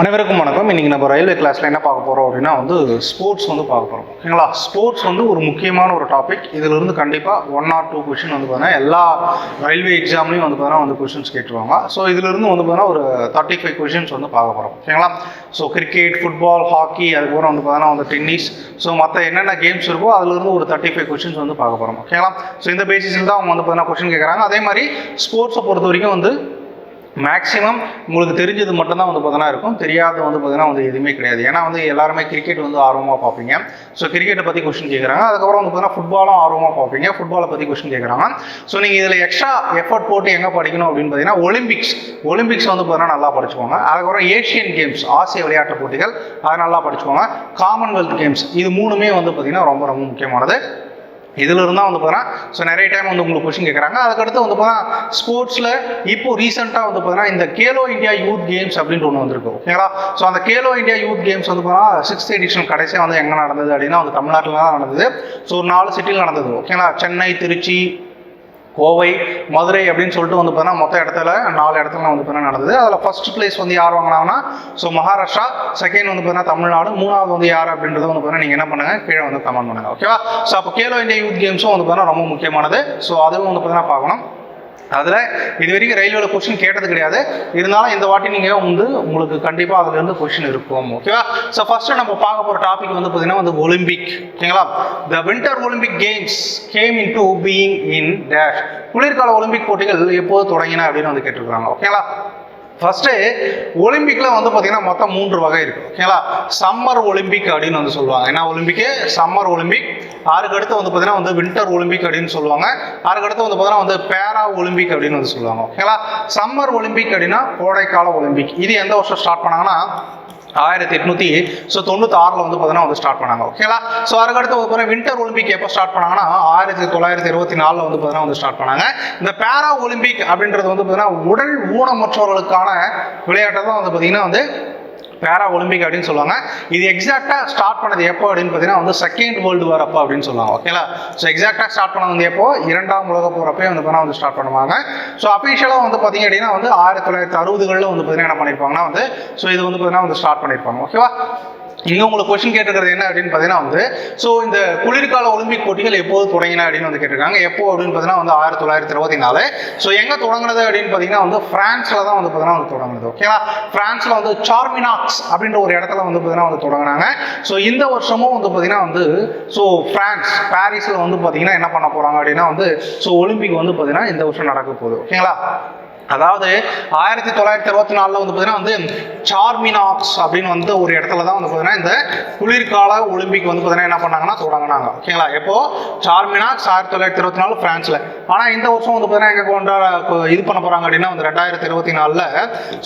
அனைவருக்கும் வணக்கம். இன்றைக்கி நம்ம ரயில்வே கிளாஸில் என்ன பார்க்க போகிறோம் அப்படின்னா வந்து ஸ்போர்ட்ஸ் வந்து பார்க்க போகிறோம் ஓகேங்களா? ஸ்போர்ட்ஸ் வந்து ஒரு முக்கியமான ஒரு டாபிக் இதிலிருந்து இருந்து ஒன் ஆர் டூ கொஷின் வந்து பார்த்தீங்கன்னா எல்லா ரயில்வே எக்ஸாம்லையும் வந்து பார்த்தீங்கன்னா வந்து கொஷின்ஸ் கேட்டுருவாங்க. ஸோ இதிலிருந்து வந்து பார்த்தீங்கன்னா ஒரு தேர்ட்டி ஃபைவ் கொஷின்ஸ் வந்து பார்க்க போகிறோம் ஓகேங்களா? ஸோ கிரிக்கெட் ஃபுட்பால் ஹாக்கி அதுக்கப்புறம் வந்து பார்த்தீங்கன்னா வந்து டென்னிஸ் ஸோ மற்ற என்னென்ன கேம்ஸ் இருக்கோ அதுல இருந்து ஒரு தேர்ட்டி ஃபைவ் கொஷின்ஸ் வந்து பார்க்க போகிறோம் ஓகேங்களா? ஸோ இந்த பேசிஸில் தான் அவங்க வந்து பார்த்தீங்கன்னா கொஷின் கேட்குறாங்க அதே மாதிரி ஸ்போர்ட்ஸை பொறுத்த வரைக்கும் வந்து மேக்ஸிமம் உங்களுக்கு தெரிஞ்சது மட்டும்தான் வந்து பார்த்தீங்கன்னா இருக்கும். தெரியாத வந்து பார்த்தீங்கன்னா வந்து எதுவுமே கிடையாது. ஏன்னா வந்து எல்லாருமே கிரிக்கெட் வந்து ஆர்வமாக பார்ப்பீங்க. ஸோ கிரிக்கெட்டை பற்றி கொஸ்டின் கேட்குறாங்க அதுக்கப்புறம் வந்து பார்த்தீங்கன்னா ஃபுட்பாலும் ஆர்வமாக பார்ப்பீங்க. ஃபுட்பாலை பற்றி கொஸ்டின் கேட்குறாங்க ஸோ நீங்கள் இதில் எக்ஸ்ட்ரா எஃபர்ட் போட்டு எங்கே படிக்கணும் அப்படின்னு பார்த்தீங்கன்னா ஒலிம்பிக்ஸ் ஒலிம்பிக்ஸ் வந்து பார்த்தீங்கன்னா நல்லா படிச்சுக்கோங்க. அதுக்கப்புறம் ஏஷியன் கேம்ஸ் ஆசிய விளையாட்டு போட்டிகள் அதை நல்லா படிச்சுக்கோங்க. காமன்வெல்த் கேம்ஸ் இது மூணுமே வந்து பார்த்தீங்கன்னா ரொம்ப ரொம்ப முக்கியமானது. இதில் இருந்தால் வந்து பார்த்தீங்கன்னா ஸோ நிறைய டைம் வந்து உங்களுக்கு கொஷின் கேட்குறாங்க. அதுக்கடுத்து வந்து பார்த்தீங்கன்னா ஸ்போர்ட்ஸில் இப்போ ரீசெண்டாக வந்து பார்த்தீங்கன்னா இந்த கேலோ இந்தியா யூத் கேம்ஸ் அப்படின்ட்டு ஒன்று வந்திருக்கு. ஓகேங்களா ஸோ அந்த கேலோ இந்தியா யூத் கேம்ஸ் வந்து பார்த்தீங்கன்னா சிக்ஸ்த் எடிஷன் கடைசியாக வந்து எங்கே நடந்தது அப்படின்னா வந்து தமிழ்நாட்டில் தான் நடந்தது. ஸோ ஒரு நாலு சிட்டியில் நடந்தது. ஓகேங்களா சென்னை திருச்சி கோவை மதுரை அப்படின்னு சொல்லிட்டு வந்து பார்த்தீங்கன்னா மொத்த இடத்துல நாலு இடத்துல வந்து பார்த்தீங்கன்னா நடந்தது. அதில் ஃபர்ஸ்ட் பிளேஸ் வந்து யார் வாங்கினாங்கன்னா ஸோ மகாராஷ்டிரா செகண்ட் வந்து பார்த்தீங்கன்னா தமிழ்நாடு மூணாவது வந்து யார் அப்படின்றத வந்து பார்த்தீங்கன்னா நீங்கள் என்ன பண்ணுங்கள் கீழே வந்து கமெண்ட் பண்ணுங்கள் ஓகேவா ஸோ அப்போ கேலோ இந்தியா யூத் கேம்ஸும் வந்து பார்த்தீங்கன்னா ரொம்ப முக்கியமானது. ஸோ அதுவும் வந்து பார்த்தீங்கன்னா பார்க்கணும். அதில் இது வரைக்கும் ரயில்வேல கொஷின் கேட்டது கிடையாது. இருந்தாலும் இந்த வாட்டி நீங்கள் வந்து உங்களுக்கு கண்டிப்பாக அதுலேருந்து கொஷின் இருக்கும் ஓகேவா ஸோ ஃபஸ்ட்டு நம்ம பார்க்க போகிற டாபிக் வந்து பார்த்தீங்கன்னா வந்து ஒலிம்பிக் ஓகேங்களா the winter Olympic games game in to being in dash குளிர்கால ஒலிம்பிக் போட்டிகள் எப்போது தொடங்கின அப்படின்னு வந்து கேட்டிருக்காங்க ஓகேங்களா ஃபஸ்ட்டு ஒலிம்பிக்கில் வந்து பார்த்திங்கன்னா மொத்தம் மூன்று வகை இருக்கு ஓகேங்களா சம்மர் ஒலிம்பிக் அப்படின்னு வந்து சொல்லுவாங்க. ஏன்னா ஒலிம்பிக்கு சம்மர் ஒலிம்பிக் அதுக்கு அடுத்து வந்து பார்த்திங்கன்னா வந்து வின்டர் ஒலிம்பிக் அப்படின்னு சொல்லுவாங்க. அதுக்கு அடுத்து வந்து பார்த்தீங்கன்னா வந்து பேரா ஒலிம்பிக் அப்படின்னு வந்து சொல்லுவாங்க ஓகேங்களா சம்மர் ஒலிம்பிக் அப்படின்னா கோடைக்கால ஒலிம்பிக் இது எந்த வருஷம் ஸ்டார்ட் பண்ணாங்கன்னா ஆயிரத்தி எட்நூத்தி ஸோ தொண்ணூத்தி ஆறில் வந்து பார்த்தீங்கன்னா வந்து ஸ்டார்ட் பண்ணாங்க. ஓகேங்களா ஸோ அதுக்கடுத்து வந்து பார்த்தீங்கன்னா வின்டர் ஒலிம்பிக் எப்போ ஸ்டார்ட் பண்ணாங்கன்னா ஆயிரத்தி தொள்ளாயிரத்தி இருபத்தி நாலில் வந்து பார்த்தீங்கன்னா வந்து ஸ்டார்ட் பண்ணாங்க. இந்த பேரா ஒலிம்பிக் அப்படின்றது வந்து பார்த்தீங்கன்னா உடல் ஊனமற்றவர்களுக்கான விளையாட்டை தான் வந்து பார்த்தீங்கன்னா வந்து பேரா ஒலிம்பிக் அப்படின்னு சொல்லுவாங்க. இது எக்ஸாக்டாக ஸ்டார்ட் பண்ணது எப்போ அப்படின்னு பார்த்தீங்கன்னா வந்து செகண்ட் வேர்ல்டு வார் அப்போ அப்படின்னு சொல்லுவாங்க. ஓகேங்களா ஸோ எக்ஸாக்டாக ஸ்டார்ட் பண்ணது வந்து எப்போ? இரண்டாம் உலக போகிறப்பே வந்து பார்த்தீங்கன்னா வந்து ஸ்டார்ட் பண்ணுவாங்க. ஸோ அஃபீஷியலாக வந்து பார்த்தீங்க அப்படின்னா வந்து ஆயிரத்தி தொள்ளாயிரத்தி அறுபதுகளில் வந்து பார்த்தீங்கன்னா என்ன பண்ணியிருப்பாங்கன்னா வந்து ஸோ இது வந்து பார்த்தீங்கன்னா வந்து ஸ்டார்ட் பண்ணியிருப்பாங்க ஓகேவா இங்கே உங்களுக்கு கொஸ்டின் கேட்டுக்கிறது என்ன அப்படின்னு பார்த்தீங்கன்னா வந்து ஸோ இந்த குளிர்கால ஒலிம்பிக் போட்டிகள் எப்போது தொடங்கின அப்படின்னு வந்து கேட்டிருக்காங்க. எப்போ அப்படின்னு பார்த்தீங்கன்னா வந்து ஆயிரத்தி தொள்ளாயிரத்தி இருபத்தி நாலு. ஸோ எங்கே தொடங்குனது அப்படின்னு பார்த்தீங்கன்னா வந்து ஃப்ரான்ஸில் தான் வந்து பார்த்தீங்கன்னா வந்து தொடங்குனது ஓகேங்களா ஃப்ரான்ஸில் வந்து சார்மினாக்ஸ் அப்படின்ற ஒரு இடத்துல வந்து பார்த்தீங்கன்னா வந்து தொடங்கினாங்க. ஸோ இந்த வருஷமும் வந்து பார்த்தீங்கன்னா வந்து ஸோ ஃப்ரான்ஸ் பாரிஸில் வந்து பார்த்தீங்கன்னா என்ன பண்ண போகிறாங்க அப்படின்னா வந்து ஸோ ஒலிம்பிக் வந்து பார்த்தீங்கன்னா இந்த வருஷம் நடக்க போகுது ஓகேங்களா அதாவது ஆயிரத்தி தொள்ளாயிரத்தி இருபத்தி நாலில் வந்து பார்த்தீங்கன்னா வந்து சார்மினாக்ஸ் அப்படின்னு வந்து ஒரு இடத்துல தான் வந்து பார்த்தீங்கன்னா இந்த குளிர்கால ஒலிம்பிக் வந்து பார்த்தீங்கன்னா என்ன பண்ணாங்கன்னா தொடங்கினாங்க. ஓகேங்களா எப்போ சார்மினாக்ஸ் ஆயிரத்தி தொள்ளாயிரத்தி இருபத்தி நாலு ஃப்ரான்ஸில் ஆனால் இந்த வருஷம் வந்து பார்த்தீங்கன்னா எங்கே கொண்டாட இது பண்ண போகிறாங்க அப்படின்னா வந்து ரெண்டாயிரத்தி இருபத்தி நாலில்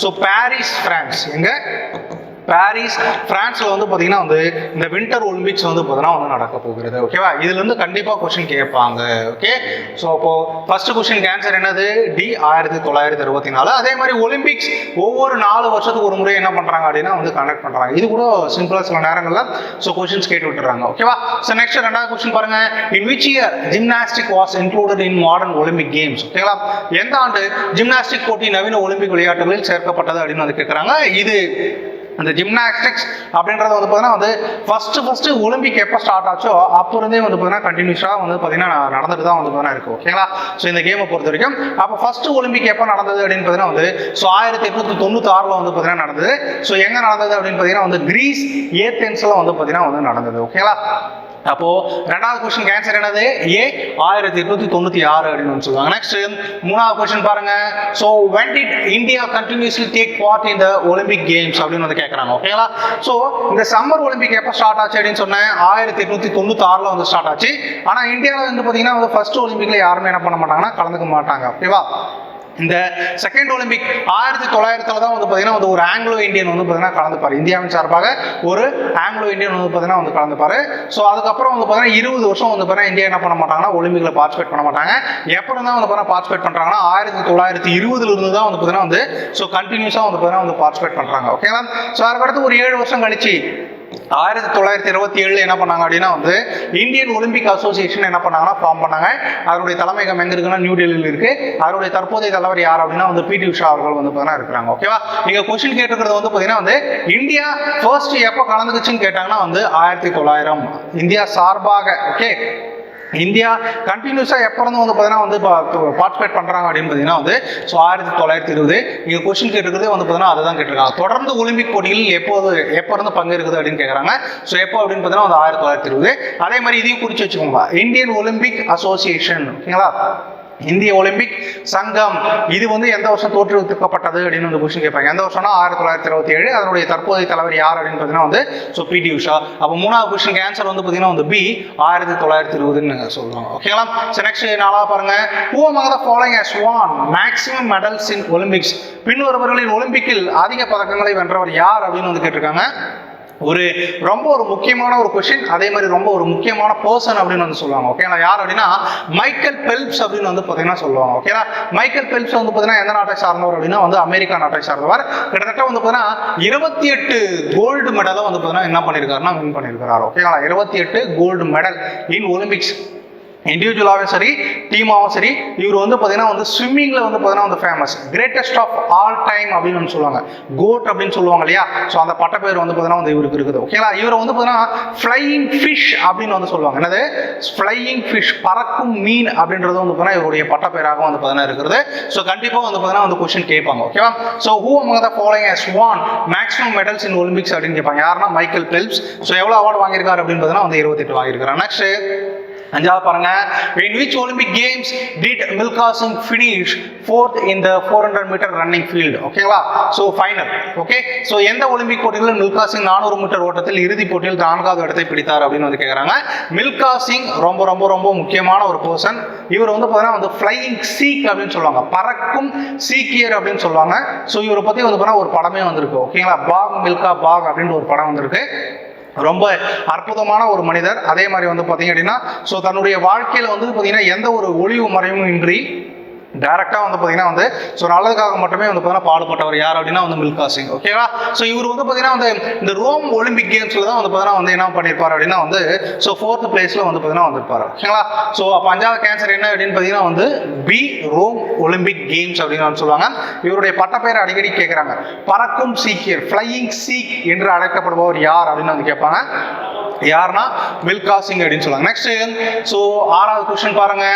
ஸோ பாரிஸ் ஃப்ரான்ஸ் எங்கே? பாரிஸ் பிரான்ஸில் வந்து பார்த்தீங்கன்னா வந்து இந்த வின்டர் ஒலிம்பிக்ஸ் வந்து பார்த்தீங்கன்னா வந்து நடக்க போகிறது ஓகேவா இதுலேருந்து கண்டிப்பாக கொஷின் கொஸ்டின் கேட்பாங்க ஓகே ஸோ அப்போ ஃபர்ஸ்ட் கொஸ்டின் ஆன்சர் என்னது? டி ஆயிரத்தி தொள்ளாயிரத்தி அறுபத்தி நாலு அதே மாதிரி ஒலிம்பிக்ஸ் ஒவ்வொரு நாலு வருஷத்துக்கு ஒரு முறை என்ன பண்ணுறாங்க அப்படின்னா வந்து கண்டக்ட் பண்ணுறாங்க இது கூட சிம்பிளாக சில நேரங்களில் ஸோ கொஸ்டின்ஸ் கேட்டு விட்டுறாங்க ஓகேவா ஸோ நெக்ஸ்ட் ரெண்டாவது கொஸ்டின் பாருங்க. In which year gymnastic was included in modern Olympic games ஓகேங்களா எந்த ஆண்டு ஜிம்னாஸ்டிக் போட்டி நவீன ஒலிம்பிக் விளையாட்டுகளில் சேர்க்கப்பட்டது அப்படின்னு வந்து கேட்குறாங்க இது அந்த ஜிம்னாஸ்டிக்ஸ் அப்படின்றது வந்து பார்த்தீங்கன்னா வந்து ஃபர்ஸ்ட் ஃபர்ஸ்ட் ஒலிம்பிக் எப்போ ஸ்டார்ட் ஆச்சோ அப்போ இருந்தே வந்து பார்த்தீங்கன்னா கண்டினியூஸாக வந்து பார்த்தீங்கன்னா நடந்துட்டு தான் வந்து பார்த்தீங்கன்னா இருக்கு ஓகேங்களா ஸோ இந்த கேமை பொறுத்த வரைக்கும் அப்போ ஃபர்ஸ்ட் ஒலிம்பிக் எப்போ நடந்தது அப்படின்னு பார்த்தீங்கன்னா வந்து ஸோ ஆயிரத்தி எட்நூத்தி தொண்ணூத்தி ஆறில் வந்து பார்த்தீங்கன்னா நடந்தது. ஸோ எங்கே நடந்தது அப்படின்னு பார்த்தீங்கன்னா வந்து கிரீஸ் ஏத்தென்ஸில் வந்து பார்த்தீங்கன்னா வந்து நடந்தது ஓகேங்களா அப்போ ரெண்டாவது கொஸ்டின் ஆன்சர் என்னது? ஏ ஆயிரத்தி எட்நூத்தி தொண்ணூத்தி ஆறு அப்படின்னு சொல்லுவாங்க. நெக்ஸ்ட் மூணாவது கொஸ்டின் பாருங்க. So when did India continuously take part in the Olympic games அப்படின்னு வந்து கேட்குறாங்க ஓகேங்களா ஸோ இந்த சம்மர் ஒலிம்பிக் எப்போ ஸ்டார்ட் ஆச்சு அப்படின்னு சொன்னேன். ஆயிரத்தி எட்நூத்தி தொண்ணூத்தி ஆறுல வந்து ஸ்டார்ட் ஆச்சு. ஆனால் இந்தியாவில் வந்து பார்த்தீங்கன்னா வந்து ஃபர்ஸ்ட் ஒலிம்பிக்ல யாருமே என்ன பண்ண மாட்டாங்கன்னா கலந்துக்க மாட்டாங்க. ஓகேவா இந்த செகண்ட் ஒலிம்பிக் ஆயிரத்தி தொள்ளாயிரத்துல தான் வந்து பார்த்தீங்கன்னா வந்து ஒரு ஆங்கிலோ இந்தியன் வந்து பார்த்தீங்கன்னா கலந்துப்பார். இந்தியாவின் சார்பாக ஒரு ஆங்கிலோ இந்தியன் வந்து பார்த்தீங்கன்னா வந்து கலந்துப்பார். ஸோ அதுக்கப்புறம் வந்து பார்த்தீங்கன்னா இருபது வருஷம் வந்து பார்த்தீங்கன்னா இந்தியா என்ன பண்ண மாட்டாங்கன்னா ஒலிம்பிக்ல பார்ட்டிசிபேட் பண்ண மாட்டாங்க. எப்போ தான் வந்து பார்த்தீங்கன்னா பார்ட்டிசிபேட் பண்ணுறாங்கன்னா ஆயிரத்தி தொள்ளாயிரத்தி இருபதுல இருந்து தான் வந்து பார்த்தீங்கன்னா வந்து ஸோ கண்டினியூஸாக வந்து பார்த்தீங்கன்னா வந்து பார்ட்டிசிபேட் பண்ணுறாங்க ஓகேங்களா ஸோ அதுக்கடுத்து ஒரு ஏழு வருஷம் கழிச்சு ஆயிரத்தி தொள்ளாயிரத்தி இருபத்தி ஏழில் என்ன பண்ணாங்க அப்படின்னா வந்து இந்தியன் ஒலிம்பிக் அசோசியேஷன் என்ன பண்ணாங்கன்னா ஃபார்ம் பண்ணாங்க. அதனுடைய தலைமையகம் எங்க இருக்குன்னா நியூ டெல்லியில் இருக்கு. அதனுடைய தற்போதைய தலைவர் யார் அப்படின்னா வந்து பிடி உஷா அவர்கள் வந்து பார்த்தீங்கன்னா இருக்கிறாங்க. ஓகேவா நீங்க கொஸ்டின் கேட்டுக்கிறது வந்து பார்த்தீங்கன்னா வந்து இந்தியா ஃபர்ஸ்ட் எப்போ கலந்துக்குச்சுன்னு கேட்டாங்கன்னா வந்து ஆயிரத்தி தொள்ளாயிரம். இந்தியா சார்பாக ஓகே இந்தியா கண்டினியூஸாக எப்போருந்து வந்து பார்த்தீங்கன்னா வந்து பார்ட்டிசிபேட் பண்ணுறாங்க அப்படின்னு பார்த்தீங்கன்னா வந்து ஸோ ஆயிரத்தி தொள்ளாயிரத்தி இருபது. நீங்கள் கொஸ்டின் கேட்டுக்கிறதே வந்து பார்த்தீங்கன்னா அதை தான் கேட்டிருக்காங்க. தொடர்ந்து ஒலிம்பிக் போட்டியில் எப்போது எப்போருந்து பங்கேற்குது அப்படின்னு கேட்குறாங்க ஸோ எப்போ அப்படின்னு பார்த்தீங்கன்னா வந்து ஆயிரத்தி தொள்ளாயிரத்தி இருபது. அதே மாதிரி இதையும் குறித்து வச்சுக்கோங்க. இந்தியன் ஒலிம்பிக் அசோசியேஷன் ஓகேங்களா? இந்திய ஒலிம்பிக் சங்கம் இது வந்து எந்த வருஷம் தோற்றுவிக்கப்பட்டது அப்படின்னு வந்து கொஸ்டின் கேட்பாங்க. எந்த வருஷம்னா ஆயிரத்தி தொள்ளாயிரத்தி இருபத்தி ஏழு அதனுடைய தற்போதைய தலைவர் யார் அப்படின்னு பார்த்தீங்கன்னா வந்து ஸோ பிடி உஷா. அப்போ மூணாவது கொஸ்டின் ஆன்சர் வந்து பார்த்தீங்கன்னா வந்து பி ஆயிரத்தி தொள்ளாயிரத்தி இருபதுன்னு சொல்லுவாங்க. ஓகேங்களா ஸோ நெக்ஸ்ட் நாளாக பாருங்க. Who following as following has medals in Olympics in பின்வருபவர்களின் ஒலிம்பிக்கில் அதிக பதக்கங்களை வென்றவர் யார் அப்படின்னு வந்து கேட்டிருக்காங்க. ஒரு ரொம்ப ஒரு முக்கியமான ஒரு கொஷின் அதே மாதிரி ரொம்ப ஒரு முக்கியமான பர்சன் அப்படின்னு வந்து சொல்லுவாங்க. ஓகேங்களா யார் அப்படின்னா மைக்கேல் பெல்ப்ஸ் அப்படின்னு வந்து பார்த்தீங்கன்னா சொல்லுவாங்க. ஓகேனா மைக்கேல் பெல்ப்ஸ் வந்து பார்த்தீங்கன்னா எந்த நாட்டை சார்ந்தவர் அப்படின்னா வந்து அமெரிக்கா நாட்டை சார்ந்தவர். கிட்டத்தட்ட வந்து பார்த்தீங்கன்னா இருபத்தி எட்டு கோல்டு மெடலை வந்து பார்த்தீங்கன்னா என்ன பண்ணியிருக்காருன்னா வின் பண்ணியிருக்காரு ஓகேங்களா இருபத்தி எட்டு கோல்டு மெடல் இன் ஒலிம்பிக்ஸ் இண்டிவிஜுவலாகவும் சரி டீமாகவும் சரி இவர் வந்து பார்த்தீங்கன்னா வந்து ஸ்விம்மிங்கில் வந்து பார்த்தீங்கன்னா வந்து famous greatest of all time அப்படின்னு வந்து சொல்லுவாங்க. கோட் அப்படின்னு சொல்லுவாங்க இல்லையா? ஸோ அந்த பட்டப்பேர் வந்து பார்த்தீங்கன்னா வந்து இவருக்கு இருக்குது. ஓகேங்களா இவர் வந்து பார்த்தீங்கன்னா ஃப்ளையிங் ஃபிஷ் அப்படின்னு வந்து சொல்லுவாங்க. என்னது? ஃப்ளையிங் ஃபிஷ் பறக்கும் மீன் அப்படின்றது வந்து பார்த்தீங்கன்னா இவருடைய பட்டப்பேராக வந்து பார்த்தீங்கன்னா இருக்கிறது ஸோ கண்டிப்பாக வந்து பார்த்தீங்கன்னா வந்து கொஸ்டின் கேட்பாங்க. ஓகேவா so who among the following has won maximum medals in Olympics அப்படின்னு கேட்பாங்க. யாருன்னா? மைக்கேல் பெல்ப்ஸ் ஸோ எவ்வளோ அவார்டு வாங்கியிருக்காரு அப்படின்னு பார்த்தீங்கன்னா வந்து இருபத்தெட்டு வாங்கியிருக்காரு நெக்ஸ்ட் அஞ்சாவது பாருங்க. In which olympic games did milkha singh finish fourth in the 400 metre running field ஓகேங்களா ஸோ ஃபைனல் ஓகே ஸோ எந்த ஒலிம்பிக் போட்டிகளில் மில்கா சிங் நானூறு மீட்டர் ஓட்டத்தில் இறுதிப் போட்டியில் நான்காவது இடத்தை பிடித்தார் அப்படின்னு வந்து கேட்குறாங்க மில்கா சிங் ரொம்ப ரொம்ப ரொம்ப முக்கியமான ஒரு பர்சன் இவர் வந்து பார்த்தீங்கன்னா வந்து ஃப்ளையிங் சீக் அப்படின்னு சொல்லுவாங்க. பறக்கும் சீக்கியர் அப்படின்னு சொல்லுவாங்க. ஸோ இவரை பற்றி வந்து பார்த்தீங்கன்னா ஒரு படமே வந்திருக்கு. ஓகேங்களா பாக் மில்கா பாக் அப்படின்ற ஒரு படம் வந்திருக்கு. ரொம்ப அற்புதமான ஒரு மனிதர். அதே மாதிரி வந்து பார்த்தீங்க அப்படின்னா ஸோ தன்னுடைய வாழ்க்கையில் வந்து பார்த்தீங்கன்னா எந்த ஒரு ஒளிவு மறைவும் இன்றி டேரெக்டாக வந்து பார்த்தீங்கன்னா வந்து ஸோ நல்லதுக்காக மட்டுமே வந்து பார்த்தீங்கன்னா பாடுபட்டவர் யார் அப்படின்னா வந்து மில்கா சிங் ஓகேவா ஸோ இவர் வந்து பார்த்தீங்கன்னா வந்து இந்த ரோம் ஒலிம்பிக் கேம்ஸில் தான் வந்து பார்த்தீங்கன்னா வந்து என்ன பண்ணியிருப்பார் அப்படின்னா வந்து ஸோ ஃபோர்த் பிளேஸில் வந்து பார்த்தீங்கன்னா வந்திருப்பார் ஓகேங்களா ஸோ அப்போ அஞ்சாவது கேன்சர் என்ன அப்படின்னு பார்த்தீங்கன்னா வந்து பி ரோம் ஒலிம்பிக் கேம்ஸ் அப்படின்னு சொல்லுவாங்க. இவருடைய பட்டப்பெயரை அடிக்கடி கேட்குறாங்க பறக்கும் சீக்கியர் ஃப்ளையிங் சீக் என்று அழைக்கப்படுபவர் யார் அப்படின்னு வந்து கேட்பாங்க. யாருன்னா மில்கா சிங் அப்படின்னு சொல்லுவாங்க. நெக்ஸ்ட் ஸோ ஆறாவது கொஸ்டின் பாருங்க.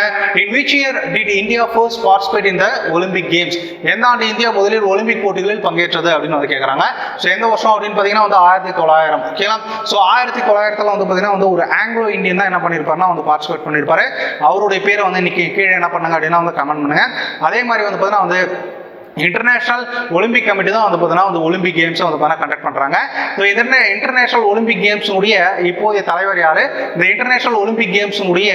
In which year did India first participate in the Olympic games எந்த ஆண்டு இந்தியா முதலில் ஒலிம்பிக் போட்டிகளில் பங்கேற்றது அப்படின்னு வந்து கேட்குறாங்க ஸோ எந்த வருஷம் அப்படின்னு பார்த்தீங்கன்னா வந்து ஆயிரத்தி தொள்ளாயிரம். ஓகேலாம் ஸோ ஆயிரத்தி தொள்ளாயிரத்தில் வந்து பார்த்தீங்கன்னா வந்து ஒரு ஆங்கிலோ இந்தியன் தான் என்ன பண்ணியிருப்பாருன்னா வந்து பார்ட்டிசிபேட் பண்ணியிருப்பாரு அவருடைய பேரை வந்து இன்னைக்கு கீழே என்ன பண்ணுங்க அப்படின்னா வந்து கமெண்ட் பண்ணுங்க. அதே மாதிரி வந்து பார்த்தீங்கன்னா வந்து இன்டர்நேஷனல் ஒலிம்பிக் கமிட்டி தான் வந்து பார்த்தீங்கன்னா வந்து ஒலிம்பிக் கேம்ஸை வந்து பார்த்தீங்கன்னா கண்டக்ட் பண்ணுறாங்க ஸோ இதன இன்டர்நேஷனல் ஒலிம்பிக் கேம்ஸுடைய இப்போதைய தலைவர் யார்? இந்த இன்டர்நேஷனல் ஒலிம்பிக் கேம்ஸுடைய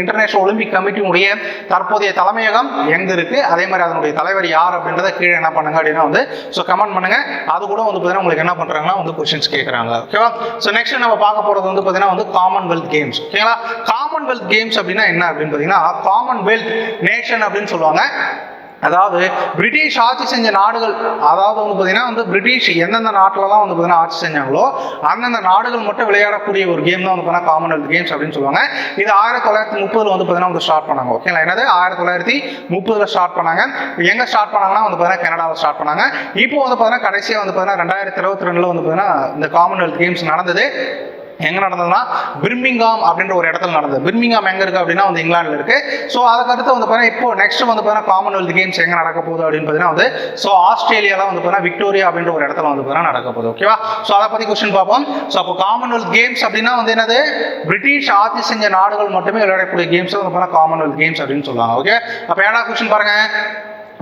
இன்டர்நேஷனல் ஒலிம்பிக் கமிட்டியினுடைய தற்போதைய தலைமையகம் எங்கே இருக்குது அதே மாதிரி அதனுடைய தலைவர் யார் அப்படின்றத கீழே என்ன பண்ணுங்க அப்படின்னா வந்து ஸோ கமெண்ட் பண்ணுங்கள் அது கூட வந்து பார்த்தீங்கன்னா உங்களுக்கு என்ன பண்ணுறாங்கன்னா வந்து கொஸ்டின்ஸ் கேட்குறாங்க ஓகேவா ஸோ நெக்ஸ்ட் நம்ம பார்க்க போகிறது வந்து பார்த்தீங்கன்னா வந்து காமன்வெல்த் கேம்ஸ் ஓகேங்களா காமன்வெல்த் கேம்ஸ் அப்படின்னா என்ன அப்படின்னு பார்த்தீங்கன்னா காமன்வெல்த் நேஷன் அப்படின்னு சொல்லுவாங்க. அதாவது பிரிட்டிஷ் ஆட்சி செஞ்ச நாடுகள் அதாவது வந்து பார்த்தீங்கன்னா வந்து பிரிட்டிஷ் எந்தெந்த நாட்டிலலாம் வந்து பார்த்தீங்கன்னா ஆட்சி செஞ்சாங்களோ அந்தந்த நாடுகள் மட்டும் விளையாடக்கூடிய ஒரு கேம் தான் வந்து பார்த்தீங்கன்னா காமன்வெல்த் கேம்ஸ் அப்படின்னு சொல்லுவாங்க. இது ஆயிரத்தி தொள்ளாயிரத்தி முப்பதுல வந்து பார்த்தீங்கன்னா வந்து ஸ்டார்ட் பண்ணாங்க. ஓகேங்களா என்னது? ஆயிரத்தி தொள்ளாயிரத்தி முப்பதுல ஸ்டார்ட் பண்ணாங்க. எங்க ஸ்டார்ட் பண்ணாங்கன்னா வந்து பார்த்தீங்கன்னா கனடாவில் ஸ்டார்ட் பண்ணாங்க. இப்போ வந்து பார்த்தீங்கன்னா கடைசியாக வந்து பார்த்தீங்கன்னா ரெண்டாயிரத்தி இருபத்தி ரெண்டுல வந்து பார்த்தீங்கன்னா இந்த காமன்வெல்த் கேம்ஸ் நடந்தது. எங்க நடந்ததுன்னா பிர்மிங்காம் அப்படின்ற ஒரு இடத்துல நடந்தது. பிர்மிங்காம் எங்க இருக்கு அப்படின்னா வந்து இங்கிலாந்துல இருக்கு. ஸோ அதுக்கடுத்து வந்து பார்த்தீங்கன்னா இப்போ நெக்ஸ்ட் வந்து பார்த்தீங்கன்னா காமன்வெல்த் கேம்ஸ் எங்க நடக்க போகுது அப்படின்னு பார்த்தீங்கன்னா வந்து ஸோ ஆஸ்திரேலியால வந்து பார்த்தீங்கன்னா விக்டோரியா அப்படின்ற ஒரு இடத்துல வந்து பார்த்தீங்கன்னா நடக்க போகுது. ஓகேவா ஸோ அதை பத்தி கொஸ்டின் பார்ப்போம். ஸோ அப்போ காமன்வெல்த் கேம்ஸ் அப்படின்னா வந்து என்னது? பிரிட்டிஷ் ஆட்சி செஞ்ச நாடுகள் மட்டுமே விளையாடக்கூடிய கேம்ஸ் வந்து பார்த்தீங்கன்னா காமன்வெல்த் கேம்ஸ் அப்படின்னு சொல்லுவாங்க. ஓகே அப்போ ஏடா கொஸ்டின் பாருங்க.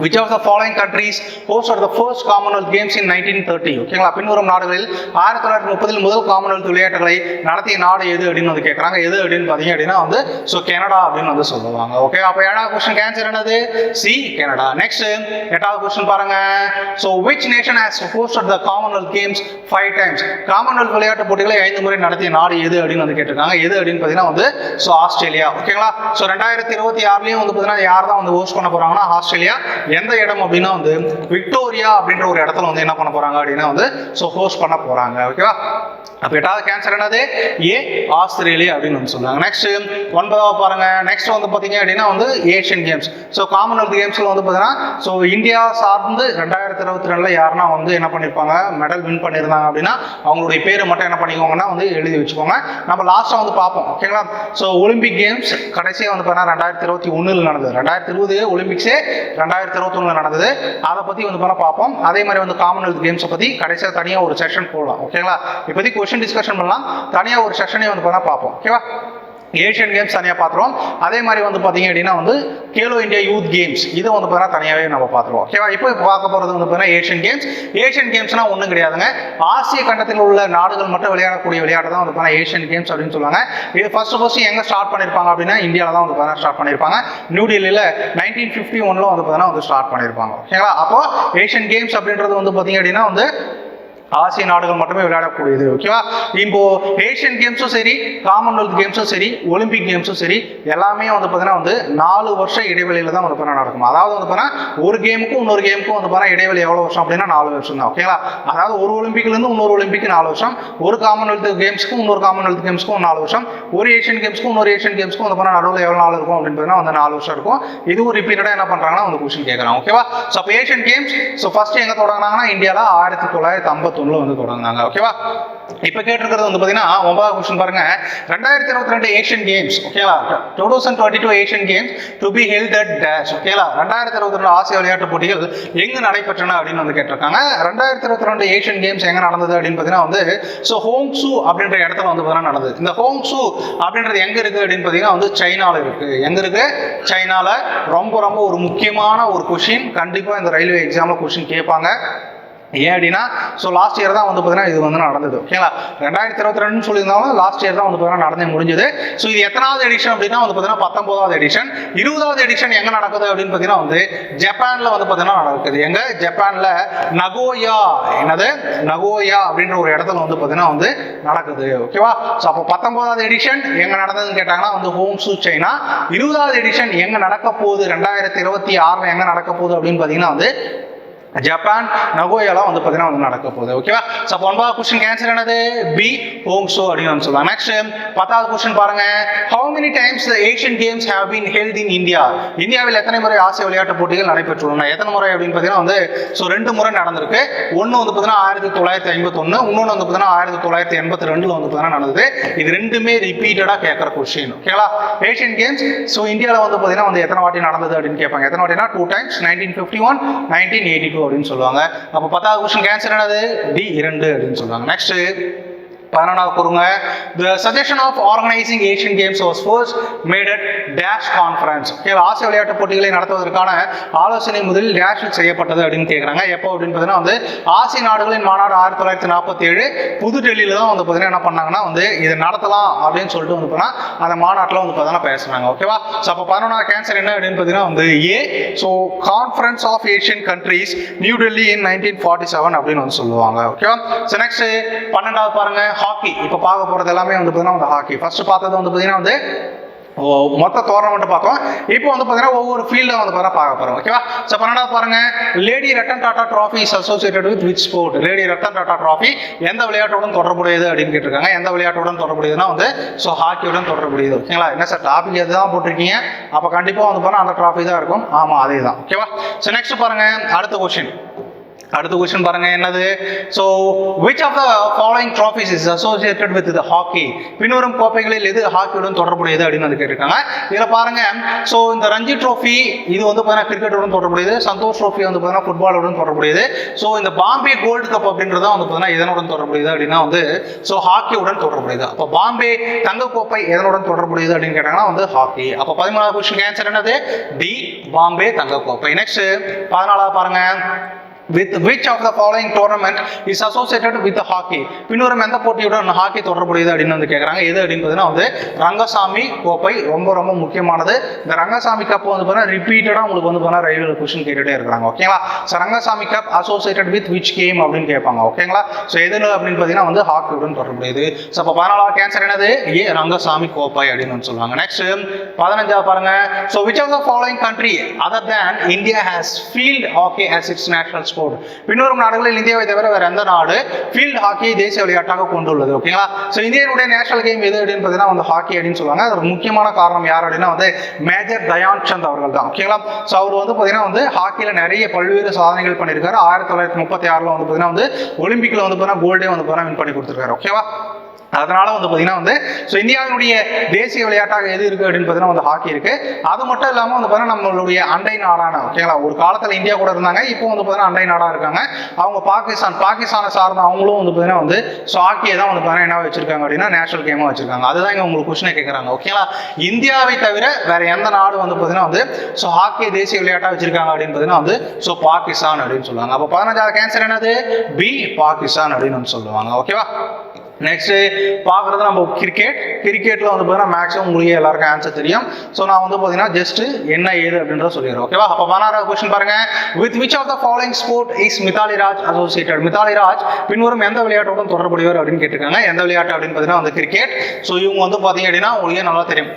Which following countries following countries hosted the first commonwealth games in 1930 ஓகேங்களா பின்வரும் நாடுகளில் ஆயிரத்தி தொள்ளாயிரத்தி முப்பதில் முதல் காமன்வெல்த் விளையாட்டுகளை நடத்திய நாடு எது அப்படின்னு வந்து கேட்குறாங்க எது அப்படின்னு பார்த்தீங்க அப்படின்னா வந்து ஸோ கனடா அப்படின்னு வந்து சொல்லுவாங்க. ஓகே அப்போ ஏழாவது கொஸ்டின் கேன்சர் என்னது? சி கனடா நெக்ஸ்ட் எட்டாவது கொஸ்டின் பாருங்க. So which nation has hosted the Commonwealth games five times Commonwealth விளையாட்டு போட்டிகளை ஐந்து முறை நடத்திய நாடு எது அப்படின்னு வந்து கேட்டிருக்காங்க. எது அப்படின்னு பார்த்தீங்கன்னா வந்து ஸோ ஆஸ்திரேலியா. ஓகேங்களா ஸோ ரெண்டாயிரத்தி இருபத்தி ஆறுலேயும் வந்து பார்த்தீங்கன்னா யார் தான் வந்து ஹோஸ்ட் பண்ண போகிறாங்கன்னா ஆஸ்திரேலியா. எந்த இடம் அப்படின்னா வந்து விக்டோரியா அப்படின்ற ஒரு இடத்துல வந்து என்ன பண்ண போறாங்க அப்படின்னா வந்து ஸோ ஹோஸ்ட் பண்ண போறாங்க. ஓகேவா அப்போ எட்டாவது கேன்சர் என்னது? ஏ ஆஸ்திரேலியா அப்படின்னு வந்து சொல்லுவாங்க நெக்ஸ்ட் ஒன்பதாவது பாருங்க. நெக்ஸ்ட் வந்து பார்த்தீங்க அப்படின்னா வந்து ஏஷியன் கேம்ஸ் ஸோ காமன்வெல்த் கேம்ஸில் வந்து பார்த்தீங்கன்னா ஸோ இந்தியா சார்ந்து ரெண்டாயிரத்தி இருபத்தி ரெண்டில் யாருன்னா வந்து என்ன பண்ணியிருப்பாங்க மெடல் வின் பண்ணியிருந்தாங்க அப்படின்னா அவங்களுடைய பேரை மட்டும் என்ன பண்ணிக்கோங்கன்னா வந்து எழுதி வச்சுக்கோங்க. நம்ம லாஸ்ட்டாக வந்து பார்ப்போம். ஓகேங்களா ஸோ ஒலிம்பிக் கேம்ஸ் கடைசியாக வந்து பார்த்தீங்கன்னா ரெண்டாயிரத்தி இருபத்தி ஒன்றில் நடந்தது. ரெண்டாயிரத்தி இருபது ஒலிம்பிக்ஸே ரெண்டாயிரத்தி இருபத்தொன்னில் நடந்தது. அதை பற்றி வந்து பண்ண பார்ப்போம். அதே மாதிரி வந்து காமன்வெல்த் கேம்ஸை பற்றி கடைசியாக தனியாக ஒரு செஷன் போடலாம். ஓகேங்களா இப்போதைக்கு கொஷின் டிஸ்கஷன் பண்ணலாம். தனியாக ஒரு செஷனே வந்து பார்த்தா பார்ப்போம். ஓகேவா ஏஷியன் கேம்ஸ் தனியாக பார்த்துருவோம் அதே மாதிரி வந்து பார்த்தீங்க அப்படின்னா வந்து கேலோ இந்தியா யூத் கேம்ஸ் இது வந்து பார்த்தீங்கன்னா தனியாகவே நம்ம பார்த்துருவோம் ஓகேவா இப்போ பார்க்க போகிறது வந்து பார்த்தீங்கன்னா ஏஷியன் கேம்ஸ் ஏஷியன் கேம்ஸ்னால் ஒன்றும் கிடையாதுங்க. ஆசிய கண்டத்தில் உள்ள நாடுகள் மட்டும் விளையாடக்கூடிய விளையாட்டு தான் வந்து பார்த்தீங்கன்னா ஏஷியன் கேம்ஸ் அப்படின்னு சொல்லுவாங்க. இது ஃபர்ஸ்ட் ஃபர்ஸ்ட் எங்கே ஸ்டார்ட் பண்ணியிருப்பாங்க அப்படின்னா இந்தியாவில் தான் வந்து பார்த்தீங்கன்னா ஸ்டார்ட் பண்ணியிருப்பாங்க நியூ டெல்லியில் நைன்டீன் ஃபிஃப்டி ஒன்ல வந்து பார்த்தீங்கன்னா வந்து ஸ்டார்ட் பண்ணியிருப்பாங்க ஓகேங்களா அப்போ ஏஷியன் கேம்ஸ் அப்படின்றது வந்து பார்த்தீங்க அப்படின்னா வந்து ஆசிய நாடுகள் மட்டுமே விளையாடக்கூடியது ஓகேவா இப்போ ஏஷியன் கேம்ஸும் சரி காமன்வெல்த் கேம்ஸும் சரி ஒலிம்பிக் கேம்ஸும் சரி எல்லாமே வந்து பார்த்தீங்கன்னா வந்து நாலு வருஷம் இடைவெளியில தான் வந்து பார்த்தீங்கன்னா நடக்கும்? அதாவது வந்து பார்த்தீங்கன்னா ஒரு கேமுக்கும் இன்னொரு கேமுக்கும் வந்து பார்த்தீங்கன்னா இடைவெளி எவ்வளோ வருஷம் அப்படின்னா நாலு வருஷம் தான் ஓகேங்களா அதாவது ஒரு ஒலிம்பிக்லேருந்து இன்னொரு ஒலிம்பிக் நாலு வருஷம் ஒரு காமன்வெல்த் கேம்ஸ்க்கும் இன்னொரு காமன்வெல்த் கேம்ஸ்க்கும் நாலு வருஷம் ஒரு ஏஷியன் கேம்ஸ்க்கும் இன்னொரு ஏஷியன் கேம்ஸ்க்கும் வந்து பார்த்தீங்கன்னா நடுவில் எவ்வளோ நாள் இருக்கும் அப்படின்னு பார்த்தீங்கன்னா வந்து நாலு வருஷம் இருக்கும். இதுவும் ரிப்பீட்டடாக என்ன பண்ணுறாங்கன்னா வந்து கொஸ்டின் கேட்குறாங்க ஓகேவா so Asian games so first எங்கே தொடங்கினாங்கன்னா இந்தியாவில் ஆயிரத்தி தொள்ளாயிரத்தி தொண்ணில் வந்து தொடங்கினாங்க. ஓகேவா இப்போ கேட்டிருக்கிறது வந்து பார்த்தீங்கன்னா ஒன்பதாவது கொஸ்டின் பாருங்க. ரெண்டாயிரத்தி இருபத்தி ரெண்டு ஏஷியன் கேம்ஸ் ஓகேவா two thousand twenty two Asian games to be held at dash ஓகேவா ரெண்டாயிரத்தி இருபத்தி ரெண்டு ஆசிய விளையாட்டு போட்டிகள் எங்கு நடைபெற்றன அப்படின்னு வந்து கேட்டிருக்காங்க. ரெண்டாயிரத்தி இருபத்தி ரெண்டு ஏஷியன் கேம்ஸ் எங்க நடந்தது அப்படின்னு பார்த்தீங்கன்னா வந்து ஸோ ஹோங்சு அப்படின்ற இடத்துல வந்து பார்த்தீங்கன்னா நடந்தது. இந்த ஹோங்சு அப்படின்றது எங்க இருக்கு அப்படின்னு பார்த்தீங்கன்னா வந்து சைனாவில் இருக்கு. எங்க இருக்கு? சைனாவில் ரொம்ப ரொம்ப ஒரு முக்கியமான ஒரு கொஷின் கண்டிப்பாக இந்த ரயில்வே எக்ஸாமில் கொஷின் கேட்பாங்க. ஏன் அப்படின்னா ஸோ லாஸ்ட் இயர் தான் வந்து பார்த்தீங்கன்னா இது வந்து நடந்தது ஓகேங்களா ரெண்டாயிரத்தி இருபத்தி ரெண்டுன்னு சொல்லியிருந்தாலும் லாஸ்ட் இயர் தான் வந்து பார்த்தீங்கன்னா நடந்தே முடிஞ்சது. ஸோ இது எத்தனாவது எடிஷன் அப்படின்னா வந்து பார்த்தீங்கன்னா பத்தொன்பதாவது எடிஷன் இருபதாவது எடிஷன் எங்கே நடக்குது அப்படின்னு பார்த்தீங்கன்னா வந்து ஜப்பானில் வந்து பார்த்தீங்கன்னா நடக்குது. எங்க? ஜப்பானில் நகோயா என்னது? நகோயா அப்படின்ற ஒரு இடத்துல வந்து பார்த்தீங்கன்னா வந்து நடக்குது ஓகேவா ஸோ அப்போ பத்தொன்பதாவது எடிஷன் எங்கே நடந்ததுன்னு கேட்டாங்கன்னா வந்து ஹோம் சூ சைனா இருபதாவது எடிஷன் எங்கே நடக்க போகுது? ரெண்டாயிரத்தி இருபத்தி ஆறில் எங்கே நடக்க போகுது அப்படின்னு பார்த்தீங்கன்னா வந்து ஜப்பான் நகோயாலாம் வந்து பார்த்தீங்கன்னா வந்து நடக்க போகுது. ஓகேவா ஸோ அப்போ ஒன்பதாவது கொஸ்டின் கேன்சர் என்னது? பி ஹோங்ஸோ அப்படின்னு வந்து சொல்லலாம். நெக்ஸ்ட் பத்தாவது கொஸ்டின் பாருங்க. How many times Asian games have been held in India இந்தியாவில் எத்தனை முறை ஆசிய விளையாட்டு போட்டிகள் நடைபெற்றுள்ளன? எத்தனை முறை அப்படின்னு பார்த்தீங்கன்னா வந்து ஸோ ரெண்டு முறை நடந்திருக்கு. ஒன்று வந்து பார்த்தீங்கன்னா ஆயிரத்தி தொள்ளாயிரத்தி ஐம்பத்தொன்று இன்னொன்று வந்து பார்த்தீங்கன்னா ஆயிரத்தி தொள்ளாயிரத்தி எண்பத்தி ரெண்டில் வந்து பார்த்தீங்கன்னா நடந்தது. இது ரெண்டுமே ரிப்பீட்டடாக கேட்குற கொஸ்டின் ஓகேங்களா ஏஷியன் கேம்ஸ் ஸோ இந்தியாவில் வந்து பார்த்தீங்கன்னா வந்து எத்தனை வாட்டி நடந்தது அப்படின்னு கேட்பாங்க. எத்தனை வாட்டினா two times nineteen fifty one nineteen eighty two அப்படின்னு சொல்லுவாங்க. அப்போ பத்தாவது கொஸ்டின் கேன்சர் என்னது? டி இரண்டு அப்படின்னு சொல்லுவாங்க. நெக்ஸ்ட்டு பதினொன்றாவது கூறுங்க. The suggestion of organising Asian games was first made at dash conference ஆசிய விளையாட்டு போட்டிகளை நடத்துவதற்கான ஆலோசனை முதலில் டேஷில் செய்யப்பட்டது அப்படின்னு கேட்குறாங்க எப்போ அப்படின்னு பார்த்தீங்கன்னா வந்து ஆசிய நாடுகளின் மாநாடு ஆயிரத்தி தொள்ளாயிரத்தி நாற்பத்தி ஏழு புதுடெல்லியில் தான் வந்து பார்த்தீங்கன்னா என்ன பண்ணாங்கன்னா வந்து இதை நடத்தலாம் அப்படின்னு சொல்லிட்டு வந்து பார்த்தீங்கன்னா அந்த மாநாட்டில் வந்து பார்த்தீங்கன்னா பேசுனாங்க. ஓகேவா ஸோ அப்போ பதினொன்றாவது கேன்சர் என்ன அப்படின்னு பார்த்தீங்கன்னா வந்து a so conference of Asian countries New Delhi in nineteen forty seven அப்படின்னு வந்து சொல்லுவாங்க. ஓகேவா ஸோ நெக்ஸ்ட் பன்னெண்டாவது பாருங்க. ஹாக்கி இப்போ பார்க்க போகிறது எல்லாமே வந்து பார்த்தீங்கன்னா வந்து ஹாக்கி ஃபர்ஸ்ட் பார்த்தது வந்து பார்த்தீங்கன்னா வந்து ஓ, மொத்த டோர்னமெண்ட் பார்த்தோம் இப்போ வந்து பார்த்தீங்கன்னா ஒவ்வொரு ஃபீல்டில் வந்து பார்த்தா பார்க்க போகிறோம் ஓகேவா ஸோ பன்னெண்டாவது பாருங்க? Lady Ratan Tata trophy is associated with which sport lady Ratan Tata trophy எந்த விளையாட்டுடன் தொடர்புடையது அப்படின்னு கேட்டிருக்காங்க. எந்த விளையாட்டுடன் தொடர்புடையதுன்னா வந்து ஸோ ஹாக்கியுடன் தொடர்புடையது. ஓகேங்களா என்ன சார் டாபிக் எதுதான் போட்டிருக்கீங்க? அப்போ கண்டிப்பாக வந்து பார்த்தா அந்த ட்ராஃபி தான் இருக்கும். ஆமாம் அதே தான் ஓகேவா ஸோ நெக்ஸ்ட் பாருங்க. அடுத்த கொஸ்டின் அடுத்த கொஸ்டின் பாருங்க என்னது? So which of the following trophies is associated with the hockey பின்வரும் கோப்பைகளில் எது ஹாக்கியுடன் தொடர்புடையது அப்படின்னு வந்து கேட்டிருக்காங்க. இதில் பாருங்க ஸோ இந்த ரஞ்சி ட்ரோஃபி இது வந்து பார்த்தீங்கன்னா கிரிக்கெட்டுடன் தொடர்புடையது சந்தோஷ் ட்ரோஃபி வந்து பார்த்தீங்கன்னா ஃபுட்பாலுடன் தொடர்புடையது. ஸோ இந்த பாம்பே கோல்டு கப் அப்படின்றத வந்து பார்த்தீங்கன்னா இதனுடன் தொடர்புடையது அப்படின்னா வந்து ஸோ ஹாக்கியுடன் தொடர்புடையது. அப்போ பாம்பே தங்கக்கோப்பை எதனுடன் தொடர்புடையது அப்படின்னு கேட்டாங்கன்னா வந்து ஹாக்கி அப்போ பதிமூணாவது கொஸ்டின் ஆன்சர் என்னது? டி பாம்பே தங்கக்கோப்பை. நெக்ஸ்ட் பதினாலாவது பாருங்க. With which of the following tournament is associated with hockey பின்வரும் எந்த போட்டியுடன் ஹாக்கி தொடர்புடையது அப்படின்னு வந்து கேட்குறாங்க எது அப்படின்னு பார்த்தீங்கன்னா வந்து ரங்கசாமி கோப்பை ரொம்ப ரொம்ப முக்கியமானது. இந்த ரங்கசாமி கப் வந்து பார்த்தீங்கன்னா ரிப்பீட்டடாக உங்களுக்கு வந்து பார்த்தீங்கன்னா ரயில்வே கொஸ்டின் கேட்டுகிட்டே இருக்கிறாங்க. ஓகேங்களா so Rangaswamy cup associated with which game அப்படின்னு கேட்பாங்க. ஓகேங்களா ஸோ எதுன்னு அப்படின்னு பார்த்தீங்கன்னா வந்து ஹாக்கியுடன் தொடர்புடையது. ஸோ அப்போ பதினாலாவது கேன்சர் என்னது? ஏ ரங்கசாமி கோப்பை அப்படின்னு வந்து சொல்லுவாங்க. நெக்ஸ்ட் பதினஞ்சாவது பாருங்க. So which of the following country other than India has field hockey as its national sport பின்வரும் நாடுகளில் இந்தியாவை தவிர வேற எந்த நாடு ஃபீல்ட் ஹாக்கியை தேசிய விளையாட்டாக கொண்டுள்ளது ஓகேங்களா ஸோ இந்தியனுடைய நேஷனல் கேம் எது அப்படின்னு பார்த்தீங்கன்னா வந்து ஹாக்கி அப்படின்னு சொல்லுவாங்க. அது முக்கியமான காரணம் யார் அப்படின்னா வந்து மேஜர் தயான் சந்த் அவர்கள் தான் ஓகேங்களா ஸோ அவர் வந்து பார்த்தீங்கன்னா வந்து ஹாக்கியில் நிறைய பல்வேறு சாதனைகள் பண்ணியிருக்காரு. ஆயிரத்தி தொள்ளாயிரத்தி முப்பத்தி ஆறில் வந்து பார்த்தீங்கன்னா வந்து ஒலிம்பிக்கில் வந்து பார்த்தீங்கன்னா கோல்டே வந்து பார்த்தீங்கன்னா வின் பண்ணி கொடுத்துருக்காரு ஓகேவா அதனால வந்து பார்த்தீங்கன்னா வந்து ஸோ இந்தியாவினுடைய தேசிய விளையாட்டாக எது இருக்கு அப்படின்னு பார்த்தீங்கன்னா வந்து ஹாக்கி இருக்கு. அது மட்டும் இல்லாமல் வந்து பார்த்தீங்கன்னா நம்மளுடைய அண்டை நாடான ஓகேங்களா ஒரு காலத்தில் இந்தியா கூட இருந்தாங்க இப்போ வந்து பார்த்தீங்கன்னா அண்டை நாடாக இருக்காங்க. அவங்க பாகிஸ்தான் பாகிஸ்தானை சார்ந்த அவங்களும் வந்து பார்த்தீங்கன்னா வந்து ஸோ ஹாக்கியை தான் வந்து பார்த்தீங்கன்னா என்ன வச்சிருக்காங்க அப்படின்னா நேஷனல் கேமாக வச்சிருக்காங்க. அதுதான் இங்கே உங்களுக்கு கொஸ்டினை கேட்குறாங்க ஓகேங்களா இந்தியாவை தவிர வேற எந்த நாடு வந்து பார்த்தீங்கன்னா வந்து ஸோ ஹாக்கியை தேசிய விளையாட்டாக வச்சிருக்காங்க அப்படின்னு பார்த்தீங்கன்னா வந்து ஸோ பாகிஸ்தான் அப்படின்னு சொல்லுவாங்க. அப்போ பதினஞ்சாவது கேன்சர் என்னது? பி பாகிஸ்தான் அப்படின்னு வந்து சொல்லுவாங்க ஓகேவா நெக்ஸ்ட் பார்க்குறது நம்ம கிரிக்கெட் கிரிக்கெட்டில் வந்து பார்த்தீங்கன்னா மேக்ஸிமம் உங்களுக்கு எல்லாருக்கும் ஆன்சர் தெரியும். ஸோ நான் வந்து பார்த்தீங்கன்னா ஜஸ்ட் என்ன ஏது அப்படின்றத சொல்லிடுறேன். ஓகேவா அப்போ பதினாறாவது கொஸ்டின் பாருங்க. With which of the following sport is Mithali Raj associated Mithali Raj பின்வரும் எந்த விளையாட்டுடன் தொடர்புடையவர் அப்படின்னு கேட்டிருக்காங்க. எந்த விளையாட்டு அப்படின்னு பார்த்தீங்கன்னா வந்து கிரிக்கெட் ஸோ இவங்க வந்து பார்த்தீங்க அப்படின்னா உங்களுக்கு நல்லா தெரியும்.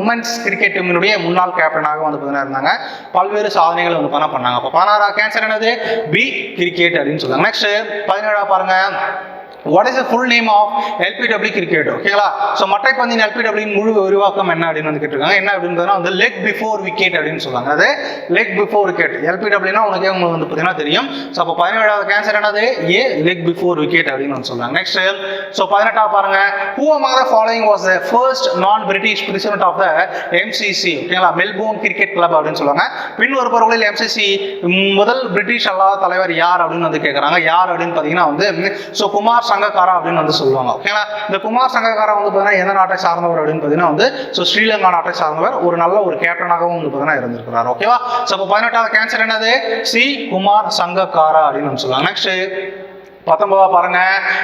உமன்ஸ் கிரிக்கெட் டீமினுடைய முன்னாள் கேப்டனாக வந்து பார்த்தீங்கன்னா இருந்தாங்க. பல்வேறு சாதனைகள் வந்து பண்ண பண்ணாங்க. அப்போ பதினாறாவது கேன்சர் என்னது? பி கிரிக்கெட் அப்படின்னு சொல்லுவாங்க நெக்ஸ்ட் பதினேழாவது பாருங்க. What is full name of LBW cricket ஓகேங்களா ஸோ மட்டைப்பந்தின் எல்பிடபிள்யூ முழு விரிவாக்கம் என்ன அப்படின்னு வந்து கேட்டிருக்காங்க. என்ன அப்படின்னு வந்து லெக் பிஃபோர் விக்கெட் அப்படின்னு சொல்லுவாங்க அது லெக் பிஃபோர் விக்கெட் எல்பிடபிள்யூனா உனக்கே உங்களுக்கு வந்து பார்த்தீங்கன்னா தெரியும். ஸோ அப்போ பதினேழாவது கேன்சர் என்னது? ஏ லெக் பிஃபோர் விக்கெட் அப்படின்னு வந்து சொல்லுவாங்க நெக்ஸ்ட் ஸோ பதினெட்டாவது பாருங்க. Who among the following was the non British president of the MCC ஓகேங்களா மெல்போர்ன் கிரிக்கெட் கிளப் அப்படின்னு சொல்லுவாங்க பின் வருபவர்களில் எம்சிசி முதல் பிரிட்டிஷ் அல்லாத தலைவர் யார் அப்படின்னு வந்து கேட்குறாங்க யார் அப்படின்னு பார்த்தீங்கன்னா வந்து ஸோ குமார் சங்கக்காரா அப்படின்னு வந்து சொல்லுவாங்க. ஓகேங்களா இந்த குமார் சங்கக்காரா வந்து பார்த்தீங்கன்னா எந்த நாட்டை சார்ந்தவர் அப்படின்னு பார்த்தீங்கன்னா வந்து ஸோ ஸ்ரீலங்கா நாட்டை சார்ந்தவர் ஒரு நல்ல ஒரு கேப்டனாகவும் வந்து பார்த்தீங்கன்னா இருந்திருக்கிறார். ஓகேவா ஸோ இப்போ பதினெட்டாவது கேன்சர் என்னது? சி. குமார் சங்கக்காரா அப்படின்னு வந்து சொல்லுவாங்க. நெக்ஸ்ட் பத்தொன்பதா பாருங்க.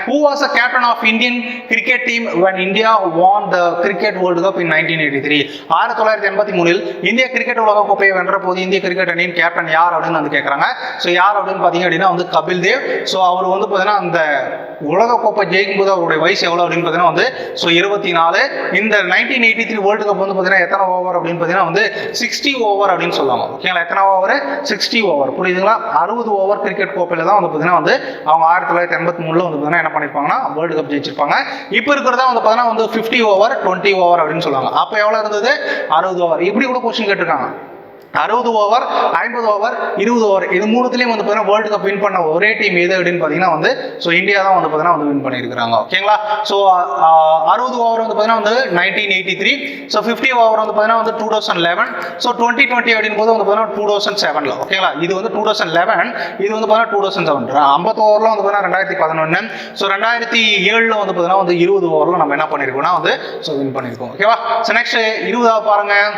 Who was a captain of Indian cricket team when India won the cricket world cup in nineteen eighty three ஆயிரத்தி தொள்ளாயிரத்தி எண்பத்தி மூணில் இந்திய கிரிக்கெட் உலக கோப்பையை வென்ற போது இந்திய கிரிக்கெட் அணியின் கேப்டன் யார் அப்படின்னு வந்து கேட்குறாங்க ஸோ யார் அப்படின்னு பார்த்தீங்க அப்படின்னா வந்து கபில் தேவ். ஸோ அவர் வந்து பார்த்தீங்கன்னா அந்த உலக கோப்பை ஜெயிக்கும் போது அவருடைய வயசு எவ்வளோ அப்படின்னு பார்த்தீங்கன்னா வந்து ஸோ இருபத்தி நாலு. இந்த nineteen eighty three world cup வந்து பார்த்தீங்கன்னா எத்தனை ஓவர் அப்படின்னு பார்த்தீங்கன்னா வந்து சிக்ஸ்டி ஓவர் அப்படின்னு சொல்லுவாங்க. ஓகேங்களா? எத்தனை ஓவர் சிக்ஸ்டி ஓவர் புரியுதுங்களா? அறுபது ஓவர் கிரிக்கெட் கோப்பையில் தான் வந்து பார்த்தீங்கன்னா வந்து அவங்க ஆயிரத்தி தொள்ளாயிரத்தி எண்பத்தி மூணில் வந்து பார்த்தீங்கன்னா என்ன பண்ணியிருப்பாங்கன்னா வேர்ல்டு கப் ஜெயிச்சிருப்பாங்க. இப்போ இருக்கிறதா வந்து பார்த்தீங்கன்னா வந்து ஃபிஃப்டி ஓவர் டுவெண்ட்டி ஓவர் அப்படின்னு சொல்லுவாங்க. அப்போ எவ்வளோ இருந்தது? அறுபது ஓவர் இப்படி கூட கொஸ்டின் கேட்டிருக்காங்க. அறுபது ஓவர் ஐம்பது ஓவர் இருபது ஓவர் இது மூணுத்துலேயும் வந்து பார்த்தீங்கன்னா வேர்ல்டு கப் வின் பண்ண ஒரே டீம் எது அப்படின்னு பார்த்தீங்கன்னா வந்து ஸோ இந்தியா தான் வந்து பார்த்தீங்கன்னா வந்து வின் பண்ணியிருக்காங்க ஓகேங்களா ஸோ அறுபது ஓவர் வந்து பார்த்தீங்கன்னா வந்து nineteen eighty three so fifty over வந்து பார்த்தீங்கன்னா வந்து two thousand eleven so twenty twenty அப்படின்னு போது வந்து பார்த்தீங்கன்னா டூ தௌசண்ட் செவனில் ஓகேங்களா இது வந்து டூ தௌசண்ட் லெவன் இது வந்து பார்த்தீங்கன்னா டூ தௌசண்ட் செவன் ஐம்பது ஓவரில் வந்து பார்த்தீங்கன்னா ரெண்டாயிரத்தி பதினொன்று ஸோ ரெண்டாயிரத்தி ஏழில் வந்து பார்த்தீங்கன்னா வந்து இருபது ஓவரில் நம்ம என்ன பண்ணியிருக்கோம்னா வந்து ஸோ வின் பண்ணியிருக்கோம் ஓகேவா ஸோ நெக்ஸ்ட் இருபதாவது பாருங்கள்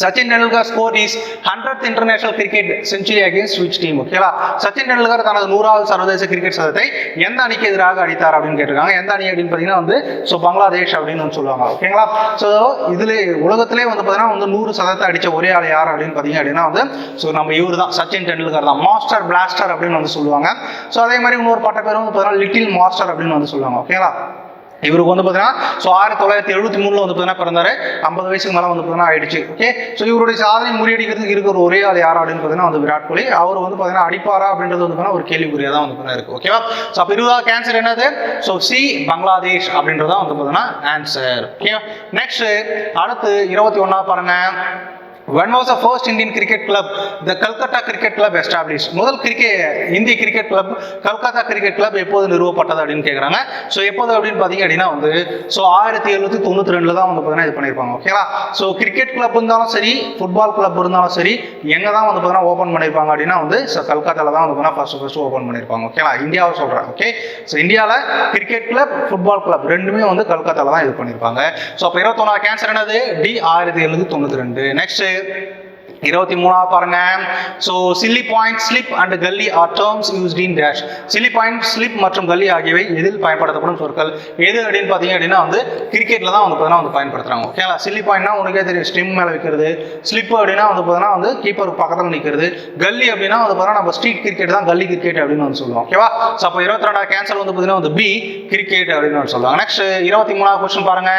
Sachin Tendulkar score is hundred international cricket century against which team ஓகேங்களா சச்சின் டெண்டுல்கர் தனது நூறாவது சர்வதேச கிரிக்கெட் சதத்தை எந்த அணிக்கு எதிராக அடித்தார் அப்படின்னு கேட்டிருக்காங்க. எந்த அணி அப்படின்னு பார்த்தீங்கன்னா வந்து ஸோ பங்களாதேஷ் அப்படின்னு வந்து சொல்லுவாங்க. ஓகேங்களா? ஸோ இதுல உலகத்திலே வந்து பார்த்தீங்கன்னா வந்து நூறு சதத்தை அடித்த ஒரே ஆள் யார் அப்படின்னு பார்த்தீங்க அப்படின்னா வந்து ஸோ நம்ம இவர் தான் சச்சின் டெண்டுல்கர் தான். மாஸ்டர் பிளாஸ்டர் அப்படின்னு வந்து சொல்லுவாங்க. ஸோ அதே மாதிரி இன்னொரு பட்ட பேரும் பார்த்தீங்கன்னா லிட்டில் மாஸ்டர் அப்படின்னு வந்து சொல்லுவாங்க. ஓகேங்களா? இவருக்கு வந்து பார்த்தீங்கன்னா ஸோ ஆயிரத்தி தொள்ளாயிரத்தி எழுபத்தி மூணில் வந்து பார்த்தீங்கன்னா பிறந்தாரு. ஐம்பது வயசுக்கு மேலே வந்து பார்த்தீங்கன்னா ஆயிடுச்சு. ஓகே ஸோ இவருடைய சாதனை முறியடிக்கிறதுக்கு இருக்கிற ஒரே ஆள் யார் அப்படின்னு பார்த்தீங்கன்னா வந்து விராட் கோலி. அவர் வந்து பார்த்தீங்கன்னா அடிப்பாரா அப்படின்றது வந்து பார்த்தீங்கன்னா ஒரு கேள்விக்குறியாக தான் வந்து பார்த்தீங்கன்னா இருக்கு. ஓகேவா ஸோ அப்போ இருபதாவது கேன்சர் என்னது? ஸோ சி பங்களாதேஷ் அப்படின்றது தான் வந்து பார்த்தீங்கன்னா ஆன்சர் ஓகே நெக்ஸ்ட் அடுத்து இருபத்தி ஒன்றா பாருங்க. When was the first Indian cricket club? The Calcutta cricket club established. முதல் கிரிக்கெட் இந்திய cricket club Calcutta cricket club எப்போது நிறுவப்பட்டது அப்படின்னு கேட்குறாங்க ஸோ எப்போது அப்படின்னு பார்த்தீங்க அப்படின்னா வந்து ஸோ ஆயிரத்தி எழுநூத்தி தொண்ணூற்றி ரெண்டில் தான் வந்து பார்த்தீங்கன்னா இது பண்ணியிருப்பாங்க. ஓகேவா ஸோ கிரிக்கெட் கிளப் இருந்தாலும் சரி ஃபுட்பால் கிளப் இருந்தாலும் சரி எங்கே தான் வந்து பார்த்தீங்கன்னா ஓப்பன் பண்ணியிருப்பாங்க அப்படின்னா வந்து ஸோ கல்கத்தாவில் தான் வந்து பார்த்தீங்கன்னா ஃபர்ஸ்ட் ஃபர்ஸ்ட் ஓப்பன் பண்ணியிருப்பாங்க. ஓகேவா இந்தியாவை சொல்கிறேன் ஓகே ஸோ இந்தியாவில் கிரிக்கெட் கிளப் ஃபுட்பால் கிளப் ரெண்டுமே வந்து கல்கத்தாவில் தான் இது பண்ணியிருப்பாங்க. ஸோ அப்போ இருபத்தொன்னா கேன்சர் என்னது? டி ஆயிரத்தி எழுநூத்தி தொண்ணூற்றி ரெண்டு. நெக்ஸ்ட் है। இருபத்தி மூணாவது பாருங்க. So silly point slip and gully are terms used in dash silly point slip மற்றும் கல்லி ஆகியவை எதில் பயன்படுத்தப்படும் சொற்கள்? எது அப்படின்னு பார்த்தீங்க அப்படின்னா வந்து கிரிக்கெட்டில் தான் வந்து பார்த்தீங்கன்னா வந்து பயன்படுத்துறாங்க. ஓகேங்களா சில்லி பாயிண்ட்னா உனக்கே தெரியும் ஸ்டிம் மேலே வைக்கிறது. ஸ்லிப் அப்படின்னா வந்து பார்த்தீங்கன்னா வந்து கீப்பர் பக்கத்தில் நிற்கிறது கல்லி அப்படின்னா வந்து பார்த்தீங்கன்னா நம்ம ஸ்ட்ரீட் கிரிக்கெட் தான் கல்லி கிரிக்கெட் அப்படின்னு வந்து சொல்லுவோம். ஓகேவா ஸோ அப்போ இருபத்தி ரெண்டாவது கேன்சர் வந்து பார்த்தீங்கன்னா வந்து பி கிரிக்கெட் அப்படின்னு வந்து சொல்லுவாங்க. நெக்ஸ்ட் இருபத்தி மூணாவது கொஸ்டின் பாருங்க.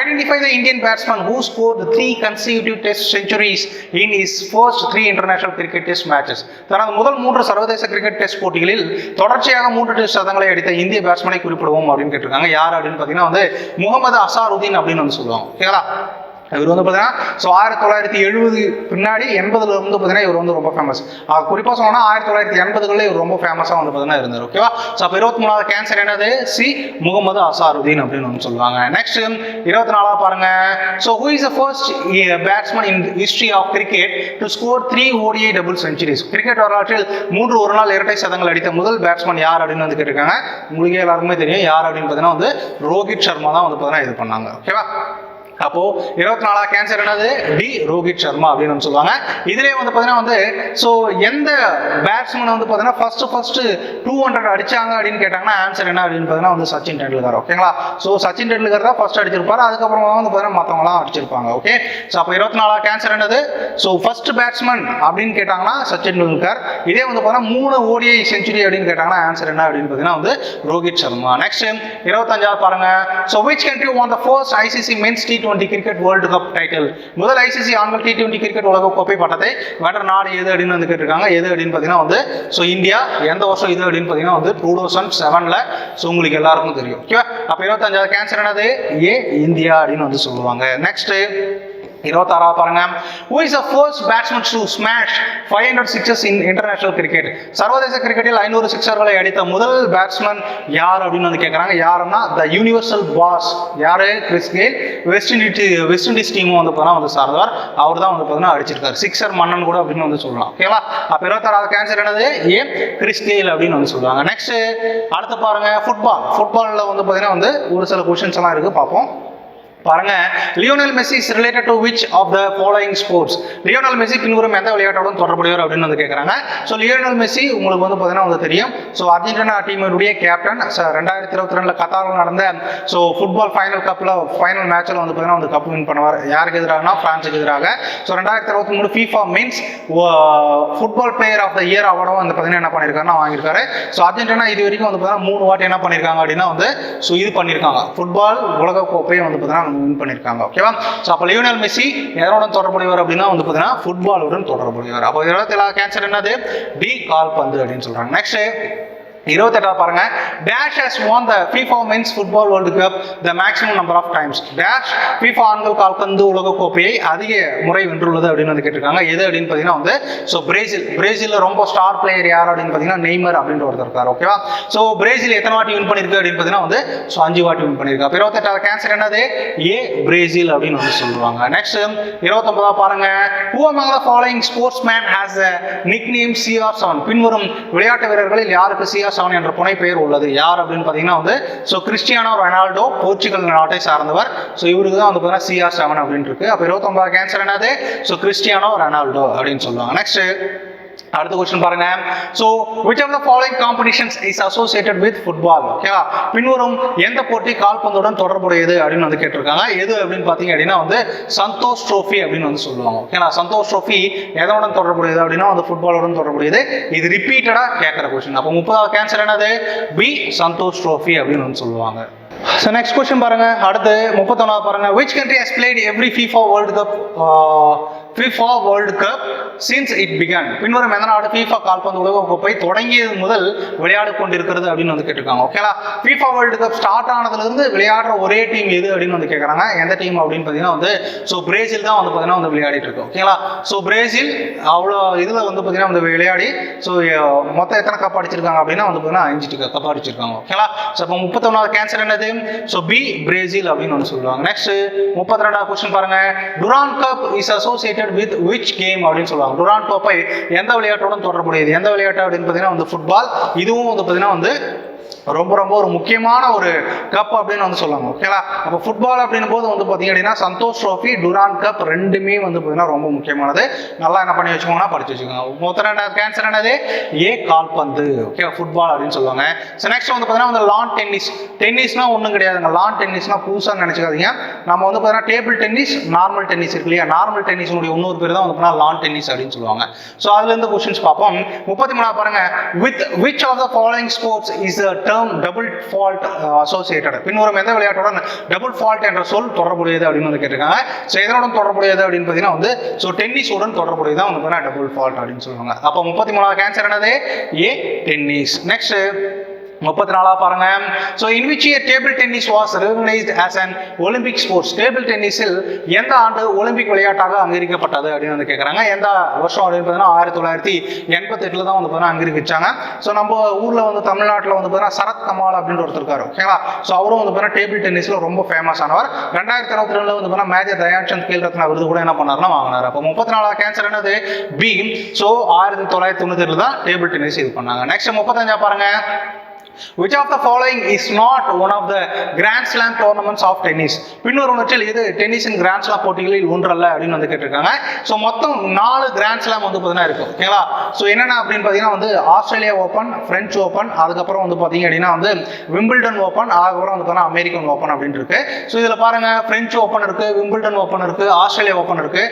Identify the Indian batsman who score three consecutive test centuries in is first three international cricket test matches தனது முதல் மூன்று சர்வதேச கிரிக்கெட் டெஸ்ட் போட்டிகளில் தொடர்ச்சியாக மூன்று டெஸ்ட் சதங்களை அடித்த இந்திய பேட்ஸ்மேனை குறிப்பிடுவோம் அப்படின்னு கேட்டிருக்காங்க. யார் அப்படின்னு பார்த்தீங்கன்னா வந்து முகமது அசாருதீன் அப்படின்னு வந்து சொல்லுவாங்க. ஓகேங்களா இவர் வந்து பார்த்தீங்கன்னா ஸோ ஆயிரத்தி தொள்ளாயிரத்தி எழுபது பின்னாடி எண்பதுல வந்து பார்த்தீங்கன்னா இவர் வந்து ரொம்ப ஃபேமஸ் குறிப்பாக சொன்னா ஆயிரத்தி தொள்ளாயிரத்தி எண்பதுகளில் இவர் ரொம்ப ஃபேமஸாக வந்து பார்த்தீங்கன்னா இருந்தார் ஓகேவா ஸோ அப்போ இருபத்தி மூணாவது கேன்சர் என்னது? சி முகமது அசாருதீன் அப்படின்னு வந்து சொல்லுவாங்க. நெக்ஸ்ட் இருபத்தி நாலாவது பாருங்க. So who is the first batsman in history of cricket to score three ODI double centuries cricket வரலாற்றில் மூன்று ஒரு நாள் இரட்டை சதங்கள் அடித்த முதல் பேட்ஸ்மேன் யார் அப்படின்னு வந்து கேட்டிருக்காங்க. உங்களுக்கே எல்லாருக்குமே தெரியும். யார் அப்படின்னு பார்த்தீங்கன்னா வந்து ரோஹித் சர்மா தான் வந்து பார்த்தீங்கன்னா இது பண்ணாங்க ஓகேவா அப்போ இருபத்தி நாலாவது கேன்சர் என்னது? டி. ரோஹித் சர்மா அப்படின்னு சொல்லுவாங்க. இதுலேயே வந்து பார்த்தீங்கன்னா வந்து ஸோ எந்த பேட்ஸ்மேன் வந்து பார்த்தீங்கன்னா ஃபர்ஸ்ட் ஃபர்ஸ்ட் டூ ஹண்ட்ரட் அடிச்சாங்க அப்படின்னு கேட்டாங்கன்னா ஆன்சர் என்ன அப்படின்னு பார்த்தீங்கன்னா வந்து சச்சின் டெண்டுல்கர் ஓகேங்களா ஸோ சச்சின் டெண்டுல்கர் தான் ஃபர்ஸ்ட் அடிச்சிருப்பாரு. அதுக்கப்புறமா வந்து பார்த்தீங்கன்னா மற்றவங்களாம் அடிச்சிருப்பாங்க ஓகே ஸோ அப்போ இருபத்தி நாலாவது கேன்சர் என்னது? ஸோ ஃபர்ஸ்ட் பேட்ஸ்மேன் அப்படின்னு கேட்டாங்கன்னா சச்சின் டெண்டுல்கர். இதே வந்து பார்த்தீங்கன்னா மூணு ஓடிஐ செஞ்சுரி அப்படின்னு கேட்டாங்கன்னா ஆன்சர் என்ன அப்படின்னு பார்த்தீங்கன்னா வந்து ரோஹித் சர்மா. நெக்ஸ்ட் இருபத்தஞ்சாவது பாருங்க. So which country won the first ICC men's T twenty cricket world cup title முதல் ஐசிசி ஆண்கள் டி டுவெண்ட்டி கிரிக்கெட் உலக கோப்பை பட்டத்தை வென்ற நாடு எது அப்படின்னு வந்து கேட்டிருக்காங்க. எது அப்படின்னு பார்த்தீங்கன்னா வந்து ஸோ இந்தியா எந்த வருஷம் இது அப்படின்னு பார்த்தீங்கன்னா வந்து டூ தௌசண்ட் செவனில் ஸோ உங்களுக்கு எல்லாருக்கும் தெரியும். ஓகேவா அப்போ இருபத்தஞ்சாவது கேன்சர் என்னது? ஏ இந்தியா அப்படின்னு வந்து சொல்லுவாங்க. நெக்ஸ்ட்டு இருபத்தாறாவது பாருங்க. Who is a first batsman to smash five hundred sixes in international cricket சர்வதேச கிரிக்கெட்டில் ஐநூறு சிக்ஸர்களை அடித்த முதல் பேட்ஸ்மேன் யார் அப்படின்னு வந்து கேட்குறாங்க யாருன்னா த யூனிவர்சல் பாஸ் யாரு? Chris Gayle West Indies West Indies டீமும் வந்து பார்த்தா வந்து சார்ந்தவர். அவர் தான் வந்து பார்த்தீங்கன்னா அடிச்சிருக்காரு. சிக்ஸர் மன்னன் கூட அப்படின்னு வந்து சொல்லலாம். ஓகேவா அப்போ இருபத்தாறாவது கேன்சர் என்னது? ஏ கிறிஸ் கெயில் அப்படின்னு வந்து சொல்லுவாங்க. நெக்ஸ்ட் அடுத்து பாருங்க ஃபுட்பால் ஃபுட்பாலில் வந்து பார்த்தீங்கன்னா வந்து ஒரு சில கொஷின்ஸ் எல்லாம் இருக்குது பார்ப்போம். பாருங்க. Lionel Messi is related to which of the following sports Lionel Messi பின்வரும் எந்த விளையாட்டோடும் தொடர்புடையவர் அப்படின்னு வந்து கேட்குறாங்க ஸோ லியோனல் மெஸ்ஸி உங்களுக்கு வந்து பார்த்தீங்கன்னா வந்து தெரியும். ஸோ அர்ஜென்டினா டீமினுடைய கேப்டன் ரெண்டாயிரத்தி இருபத்தி ரெண்டில் கத்தாரில் நடந்த ஸோ ஃபுட்பால் ஃபைனல் கப்பில் ஃபைனல் மேட்ச்சில் வந்து பார்த்தீங்கன்னா வந்து கப் வின் பண்ணுவார். யாருக்கு எதிராகனா பிரான்ஸுக்கு எதிராக. ஸோ ரெண்டாயிரத்தி இருபத்தி மூணு FIFA means football player of the year அவார்டும் வந்து பார்த்தீங்கன்னா என்ன பண்ணியிருக்காருன்னா வாங்கியிருக்காரு. ஸோ அர்ஜென்டினா இது வரைக்கும் வந்து பார்த்தீங்கன்னா மூணு வாட்டி என்ன பண்ணியிருக்காங்க அப்படின்னா வந்து ஸோ இது பண்ணியிருக்காங்க ஃபுட்பால் உலக கோப்பையை வந்து பார்த்தீங்கன்னா வின் பண்ணியிருக்காங்க ஓகேவா ஸோ அப்போ லியோனல் மெஸ்ஸி எதனுடன் தொடர்புடையவர் அப்படின்னா வந்து பார்த்தீங்கன்னா ஃபுட்பாலுடன் தொடர்புடையவர். அப்போ இருபத்தி ஏழாவது கேன்சர் என்னது? பி கால்பந்து அப்படின்னு சொல்கிறாங்க நெக்ஸ்ட் இருபத்தெட்டாவது பாருங்க. Dash has won the FIFA men's football world cup the maximum number of times dash FIFA ஆண்கள் கால்பந்து உலக கோப்பையை அதிக முறை வென்றுள்ளது அப்படின்னு வந்து கேட்டிருக்காங்க. எது அப்படின்னு பார்த்தீங்கன்னா வந்து ஸோ பிரேசில் பிரேசிலில் ரொம்ப ஸ்டார் பிளேயர் யார் அப்படின்னு பார்த்தீங்கன்னா நெய்மர் அப்படின்ற ஒருத்தர் இருக்கார் ஓகேவா ஸோ பிரேசில் எத்தனை வாட்டி வின் பண்ணிருக்கு அப்படின்னு பார்த்தீங்கன்னா வந்து ஸோ அஞ்சு வாட்டி வின் பண்ணியிருக்கு அப்போ இருபத்தெட்டாவது கேன்சர் என்னது? ஏ பிரேசில் அப்படின்னு வந்து சொல்லுவாங்க. நெக்ஸ்ட் இருபத்தொன்பதா பாருங்க. Who among the following sportsman has a nickname CR7 பின்வரும் விளையாட்டு வீரர்களில் யாருக்கு செவன் என்ற புனை பெயர் உள்ளது. யார் அப்படின்னு பார்த்தீங்கன்னா வந்து ஸோ கிறிஸ்டியானோ ரொனால்டோ போர்ச்சுகல் நாட்டை சார்ந்தவர். ஸோ இவருக்கு தான் வந்து பார்த்தீங்கன்னா சிஆர் செவன் அப்படின்னு இருக்கு. அப்போ இருபத்தொன்பது கேன்சர் என்னது? ஸோ கிறிஸ்டியானோ ரொனால்டோ அப்படின்னு சொல்லுவாங்க. நெக்ஸ்ட் அடுத்த கொஸ்டின் பாருங்க. So which of the following competitions is associated with football ஓகேவா பின்வரும் எந்த போட்டி கால்பந்துடன் தொடர்புடையது அப்படின்னு வந்து கேட்டிருக்காங்க. எது அப்படின்னு பார்த்தீங்க அப்படின்னா வந்து சந்தோஷ் ட்ரோஃபி அப்படின்னு வந்து சொல்லுவாங்க. ஓகேனா சந்தோஷ் ட்ரோஃபி எதனுடன் தொடர்புடையது அப்படின்னா வந்து ஃபுட்பாலுடன் தொடர்புடையது. இது ரிப்பீட்டடாக கேட்குற கொஸ்டின் அப்போ முப்பதாவது கேன்சர் என்னது? பி சந்தோஷ் ட்ரோஃபி அப்படின்னு வந்து சொல்லுவாங்க. ஸோ நெக்ஸ்ட் கொஸ்டின் பாருங்க. அடுத்து முப்பத்தொன்னாவது பாருங்க. Which country has played every FIFA world cup FIFA world cup since it began பின்வரும் எந்த நாடு ஃபீஃபா கால்பந்து உலக கோப்பை தொடங்கியது முதல் விளையாடு கொண்டிருக்கிறது அப்படின்னு வந்து கேட்டிருக்காங்க. ஓகேலா ஃபீஃபா வேர்ல்டு கப் ஸ்டார்ட் ஆனதுலேருந்து விளையாடுற ஒரே டீம் எது அப்படின்னு வந்து கேட்குறாங்க எந்த டீம் அப்படின்னு பார்த்தீங்கன்னா வந்து ஸோ பிரேசில் தான் வந்து பார்த்தீங்கன்னா வந்து விளையாடிட்டு இருக்கு. ஓகேங்களா ஸோ பிரேசில் அவ்வளோ இதில் வந்து பார்த்தீங்கன்னா வந்து விளையாடி ஸோ மொத்தம் எத்தனை கப் அடிச்சிருக்காங்க அப்படின்னா வந்து பார்த்தீங்கன்னா அஞ்சு கப் அடிச்சிருக்காங்க. ஓகேங்களா ஸோ இப்போ முப்பத்தொன்னாவது கேன்சர் என்னது? ஸோ பி பிரேசில் அப்படின்னு வந்து சொல்லுவாங்க. நெக்ஸ்ட் முப்பத்தி ரெண்டாவது கொஸ்டின் பாருங்க. Durand cup is associated with which game அப்படின்னு சொல்லுவாங்க. டுரான் கோப்பை எந்த விளையாட்டோடும் தொடர்புடையது. எந்த விளையாட்டு அப்படின்னு பார்த்தீங்கன்னா வந்து ஃபுட்பால் இதுவும் வந்து பார்த்தீங்கன்னா வந்து ரொம்ப ரொம்ப ஒரு முக்கியமான ஒரு கப் அப்படின்னு வந்து சொல்லுவாங்க. ஓகேங்களா அப்போ ஃபுட்பால் அப்படின்னும் போது வந்து பார்த்தீங்க அப்படின்னா சந்தோஷ் ட்ரோஃபி டுரான் கப் ரெண்டுமே வந்து பார்த்தீங்கன்னா ரொம்ப முக்கியமானது. நல்லா என்ன பண்ணி வச்சுக்கோங்கன்னா படிச்சு வச்சுக்கோங்க. மொத்தம் என்ன கேன்சர் என்னது? ஏ கால்பந்து. ஓகே ஃபுட்பால் அப்படின்னு சொல்லுவாங்க. ஸோ நெக்ஸ்ட் வந்து பார்த்தீங்கன்னா வந்து லான் டென்னிஸ் டென்னிஸ்னா ஒன்றும் கிடையாதுங்க. லான் டென்னிஸ்னா புதுசாக நினச்சிக்காதீங்க. நம்ம வந்து பார்த்தீங்கன்னா டேபிள் டென்னிஸ் நார்மல் டென்னிஸ் இருக்கு இல்லையா? நார்மல் டென்னிஸ்னுடைய இன்னொரு பேர் தான் வந்து பார்த்தீங்கன்னா லான் டென்னிஸ் அப்படின்னு சொல்லுவாங்க. ஸோ அதுலேருந்து கொஸ்டின்ஸ் பார்ப்போம். முப்பத்தி மூணாவது பாருங்க. With which of the following sports is the term double fault associated பின்வரும் எந்த விளையாட்டுடன் டபுள் ஃபால்ட் என்ற சொல் தொடர்புடையது அப்படின்னு வந்து கேட்டிருக்காங்க. ஸோ எதனுடன் தொடர்புடையது அப்படின்னு பார்த்தீங்கன்னா வந்து ஸோ டென்னிஸுடன் தொடர்புடையது தான் வந்து பார்த்தீங்கன்னா டபுள் ஃபால்ட் அப்படின்னு சொல்லுவாங்க. அப்போ முப்பத்தி மூணாவது கேன்சர் என்னது? ஏ டென்னிஸ் நெக்ஸ்ட் முப்பத்தி நாலா பாருங்க. So in which year table tennis was recognised as an Olympic sports table டென்னிஸில் எந்த ஆண்டு ஒலிம்பிக் விளையாட்டாக அங்கீகரிக்கப்பட்டது அப்படின்னு வந்து கேட்குறாங்க எந்த வருஷம் அப்படின்னு பார்த்தீங்கன்னா ஆயிரத்தி தொள்ளாயிரத்தி எண்பத்தெட்டில் தான் வந்து பார்த்தீங்கன்னா அங்கீகரிச்சாங்க. ஸோ நம்ம ஊரில் வந்து தமிழ்நாட்டில் வந்து பார்த்தீங்கன்னா சரத் கமால் அப்படின்னு ஒருத்தர் இருக்காரு. ஓகேங்களா ஸோ அவரும் வந்து பார்த்தீங்கன்னா டேபிள் டென்னிஸில் ரொம்ப ஃபேமஸ் ஆனவர். ரெண்டாயிரத்தி இருபத்தி ரெண்டுல வந்து பார்த்தீங்கன்னா மேஜர் தயான்சந்த் கேல் ரத்னா விருது கூட என்ன பண்ணார்னா வாங்கினார். அப்போ முப்பத்தி நாலாவது கேன்சர் என்னது? பி ஸோ ஆயிரத்தி தொள்ளாயிரத்தி தொண்ணூத்தி தான் டேபிள் டென்னிஸ் இது பண்ணாங்க. நெக்ஸ்ட் முப்பத்தஞ்சா பாருங்க. Which of the following is not one of the grand tournaments of tennis tennis? பின்வருவனற்றில் இது டென்னிஸின் கிராண்ட் ஸ்லாம் போட்டிகளில் ஒன்றல்ல அப்படின்னு வந்து கேட்டிருக்காங்க. ஸோ மொத்தம் நாலு கிராண்ட் ஸ்லாம் வந்து பார்த்தீங்கன்னா இருக்கும் ஓகேங்களா ஸோ என்னென்ன அப்படின்னு பார்த்தீங்கன்னா வந்து ஆஸ்திரேலியா ஓப்பன் பிரெஞ்சு ஓப்பன் அதுக்கப்புறம் வந்து பார்த்தீங்க அப்படின்னா வந்து விம்பிள்டன் ஓப்பன் அதுக்கப்புறம் வந்து பார்த்தீங்கன்னா அமெரிக்கன் ஓப்பன் அப்படின்னு இருக்கு. ஸோ இதில் பாருங்க பிரெஞ்சு ஓப்பன் இருக்கு விம்பிள்டன் ஓப்பன் இருக்கு ஆஸ்திரேலியா ஓப்பன் இருக்கு.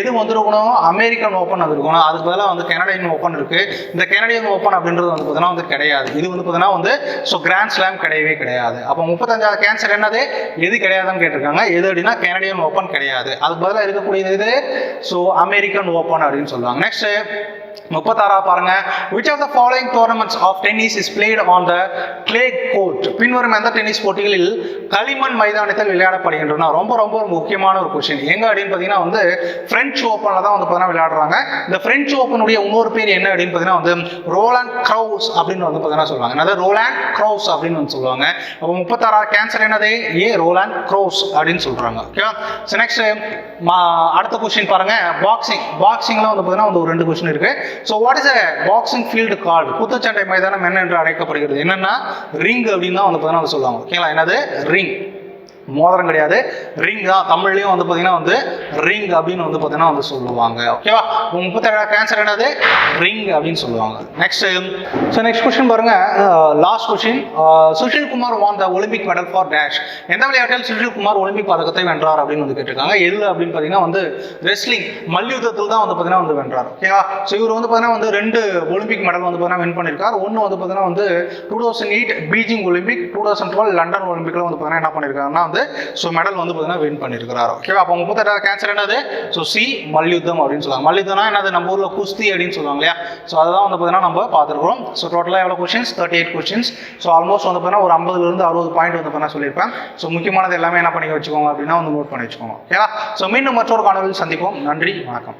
எது வந்துருக்கணும்? அமெரிக்கன் ஓப்பன் அது இருக்கணும். அதுக்கு பதிலாக வந்து கனடியன் ஓப்பன் இருக்கு. இந்த கனடியன் ஓப்பன் அப்படின்றது வந்து பார்த்தீங்கன்னா வந்து கிடையாது. இது வந்து பார்த்தீங்கன்னா வந்து ஸோ கிராண்ட் ஸ்லாம் கிடையவே கிடையாது. அப்போ முப்பத்தஞ்சாவது கேன்சர் என்னது? எது கிடையாதுன்னு கேட்டிருக்காங்க. எது அப்படின்னா கனடியன் ஓப்பன் கிடையாது. அதுக்கு பதிலாக இருக்கக்கூடியது இது ஸோ அமெரிக்கன் ஓப்பன் அப்படின்னு சொல்லுவாங்க. நெக்ஸ்ட் முப்பத்தாறா பாருங்க. Which of the following tournaments of tennis is played on the clay court பின்வரும் எந்த டென்னிஸ் போட்டிகளில் களிமண் மைதானத்தில் விளையாடப்படுகின்றன? ரொம்ப ரொம்ப ஒரு முக்கியமான ஒரு கொஸ்டின் எங்க அப்படின்னு பார்த்தீங்கன்னா வந்து பிரெஞ்சு ஓப்பன்ல தான் வந்து பார்த்தீங்கன்னா விளையாடுறாங்க. இந்த பிரெஞ்சு ஓப்பனுடைய இன்னொரு பேர் என்ன அப்படின்னு பார்த்தீங்கன்னா வந்து ரோலாண்ட் க்ரௌஸ் அப்படின்னு வந்து பார்த்தீங்கன்னா சொல்லுவாங்க. அதாவது ரோலாண்ட் க்ரௌஸ் அப்படின்னு வந்து சொல்லுவாங்க. அப்போ முப்பத்தாறா கேன்சர் என்னது? ஏ ரோலாண்ட் க்ரௌஸ் அப்படின்னு சொல்றாங்க. ஓகேவா ஸோ நெக்ஸ்ட் அடுத்த கொஸ்டின் பாருங்க. பாக்ஸிங் பாக்ஸிங்ல வந்து பார்த்தீங்கன்னா வந்து ஒரு ரெண்டு கொஸ்டின் இருக்கு. So what is a boxing field called குத்துச்சண்டை மைதானம் என்ன என்று அழைக்கப்படுகிறது? என்னன்னா ரிங் அப்படின்னு தான் வந்து பார்த்தீங்கன்னா சொல்லுவாங்க. ஓகேங்களா? என்னது? ரிங் மோதிரம் கிடையாது. ரிங் தான். தமிழ்லையும் வந்து பார்த்தீங்கன்னா வந்து ரிங் அப்படின்னு வந்து பார்த்தீங்கன்னா வந்து சொல்லுவாங்க. ஓகேவா முப்பத்தேழு கேன்சர் என்னது? ரிங் அப்படின்னு சொல்லுவாங்க. நெக்ஸ்ட் ஸோ நெக்ஸ்ட் கொஸ்டின் பாருங்க. Last question Sushil Kumar won the Olympic medal for dash எந்த விளையாட்டில் சுஷில் குமார் ஒலிம்பிக் பதக்கத்தை வென்றார் அப்படின்னு வந்து கேட்டிருக்காங்க. எது அப்படின்னு பார்த்தீங்கன்னா வந்து ரெஸ்லிங் மல்யுத்தத்தில் தான் வந்து பார்த்தீங்கன்னா வந்து வென்றார். ஓகேவா ஸோ இவர் வந்து பார்த்தீங்கன்னா வந்து ரெண்டு ஒலிம்பிக் மெடல் வந்து பார்த்தீங்கன்னா வின் பண்ணியிருக்கார் ஒன்று வந்து பார்த்தீங்கன்னா வந்து two thousand eight Beijing Olympic two thousand twelve London ஒலிம்பிக்ல வந்து பார்த்தீங்கன்னா என்ன பண்ணியிருக்காருன்னா வந்து ஸோ மெடல் வந்து பார்த்தீங்கன்னா வின் பண்ணியிருக்கிறார் ஓகேவா அப்போ முப்பத்தெட்டாவது கேன்சர் என்னது? ஸோ சி மல்யுத்தம் அப்படின்னு சொல்லுவாங்க. மல்யுத்தம்னா என்னது? நம்ம ஊரில் குஸ்தி அப்படின்னு சொல்லுவாங்க இல்லையா? ஸோ அதுதான் வந்து பார்த்தீங்கன்னா நம்ம பார்த்துருக்கோம் ஸோ டோட்டலாக எவ்வளோ questions thirty eight questions so almost வந்து பார்த்தீங்கன்னா ஒரு ஐம்பதுலேருந்து அறுபது பாயிண்ட் வந்து பார்த்தீங்கன்னா சொல்லியிருப்பேன். ஸோ முக்கியமானது எல்லாமே என்ன பண்ணி வச்சுக்கோங்க அப்படின்னா வந்து நோட் பண்ணி வச்சுக்கோங்க. ஓகேவா ஸோ மீண்டும் மற்றொரு காணொலியில் சந்திப்போம். நன்றி வணக்கம்.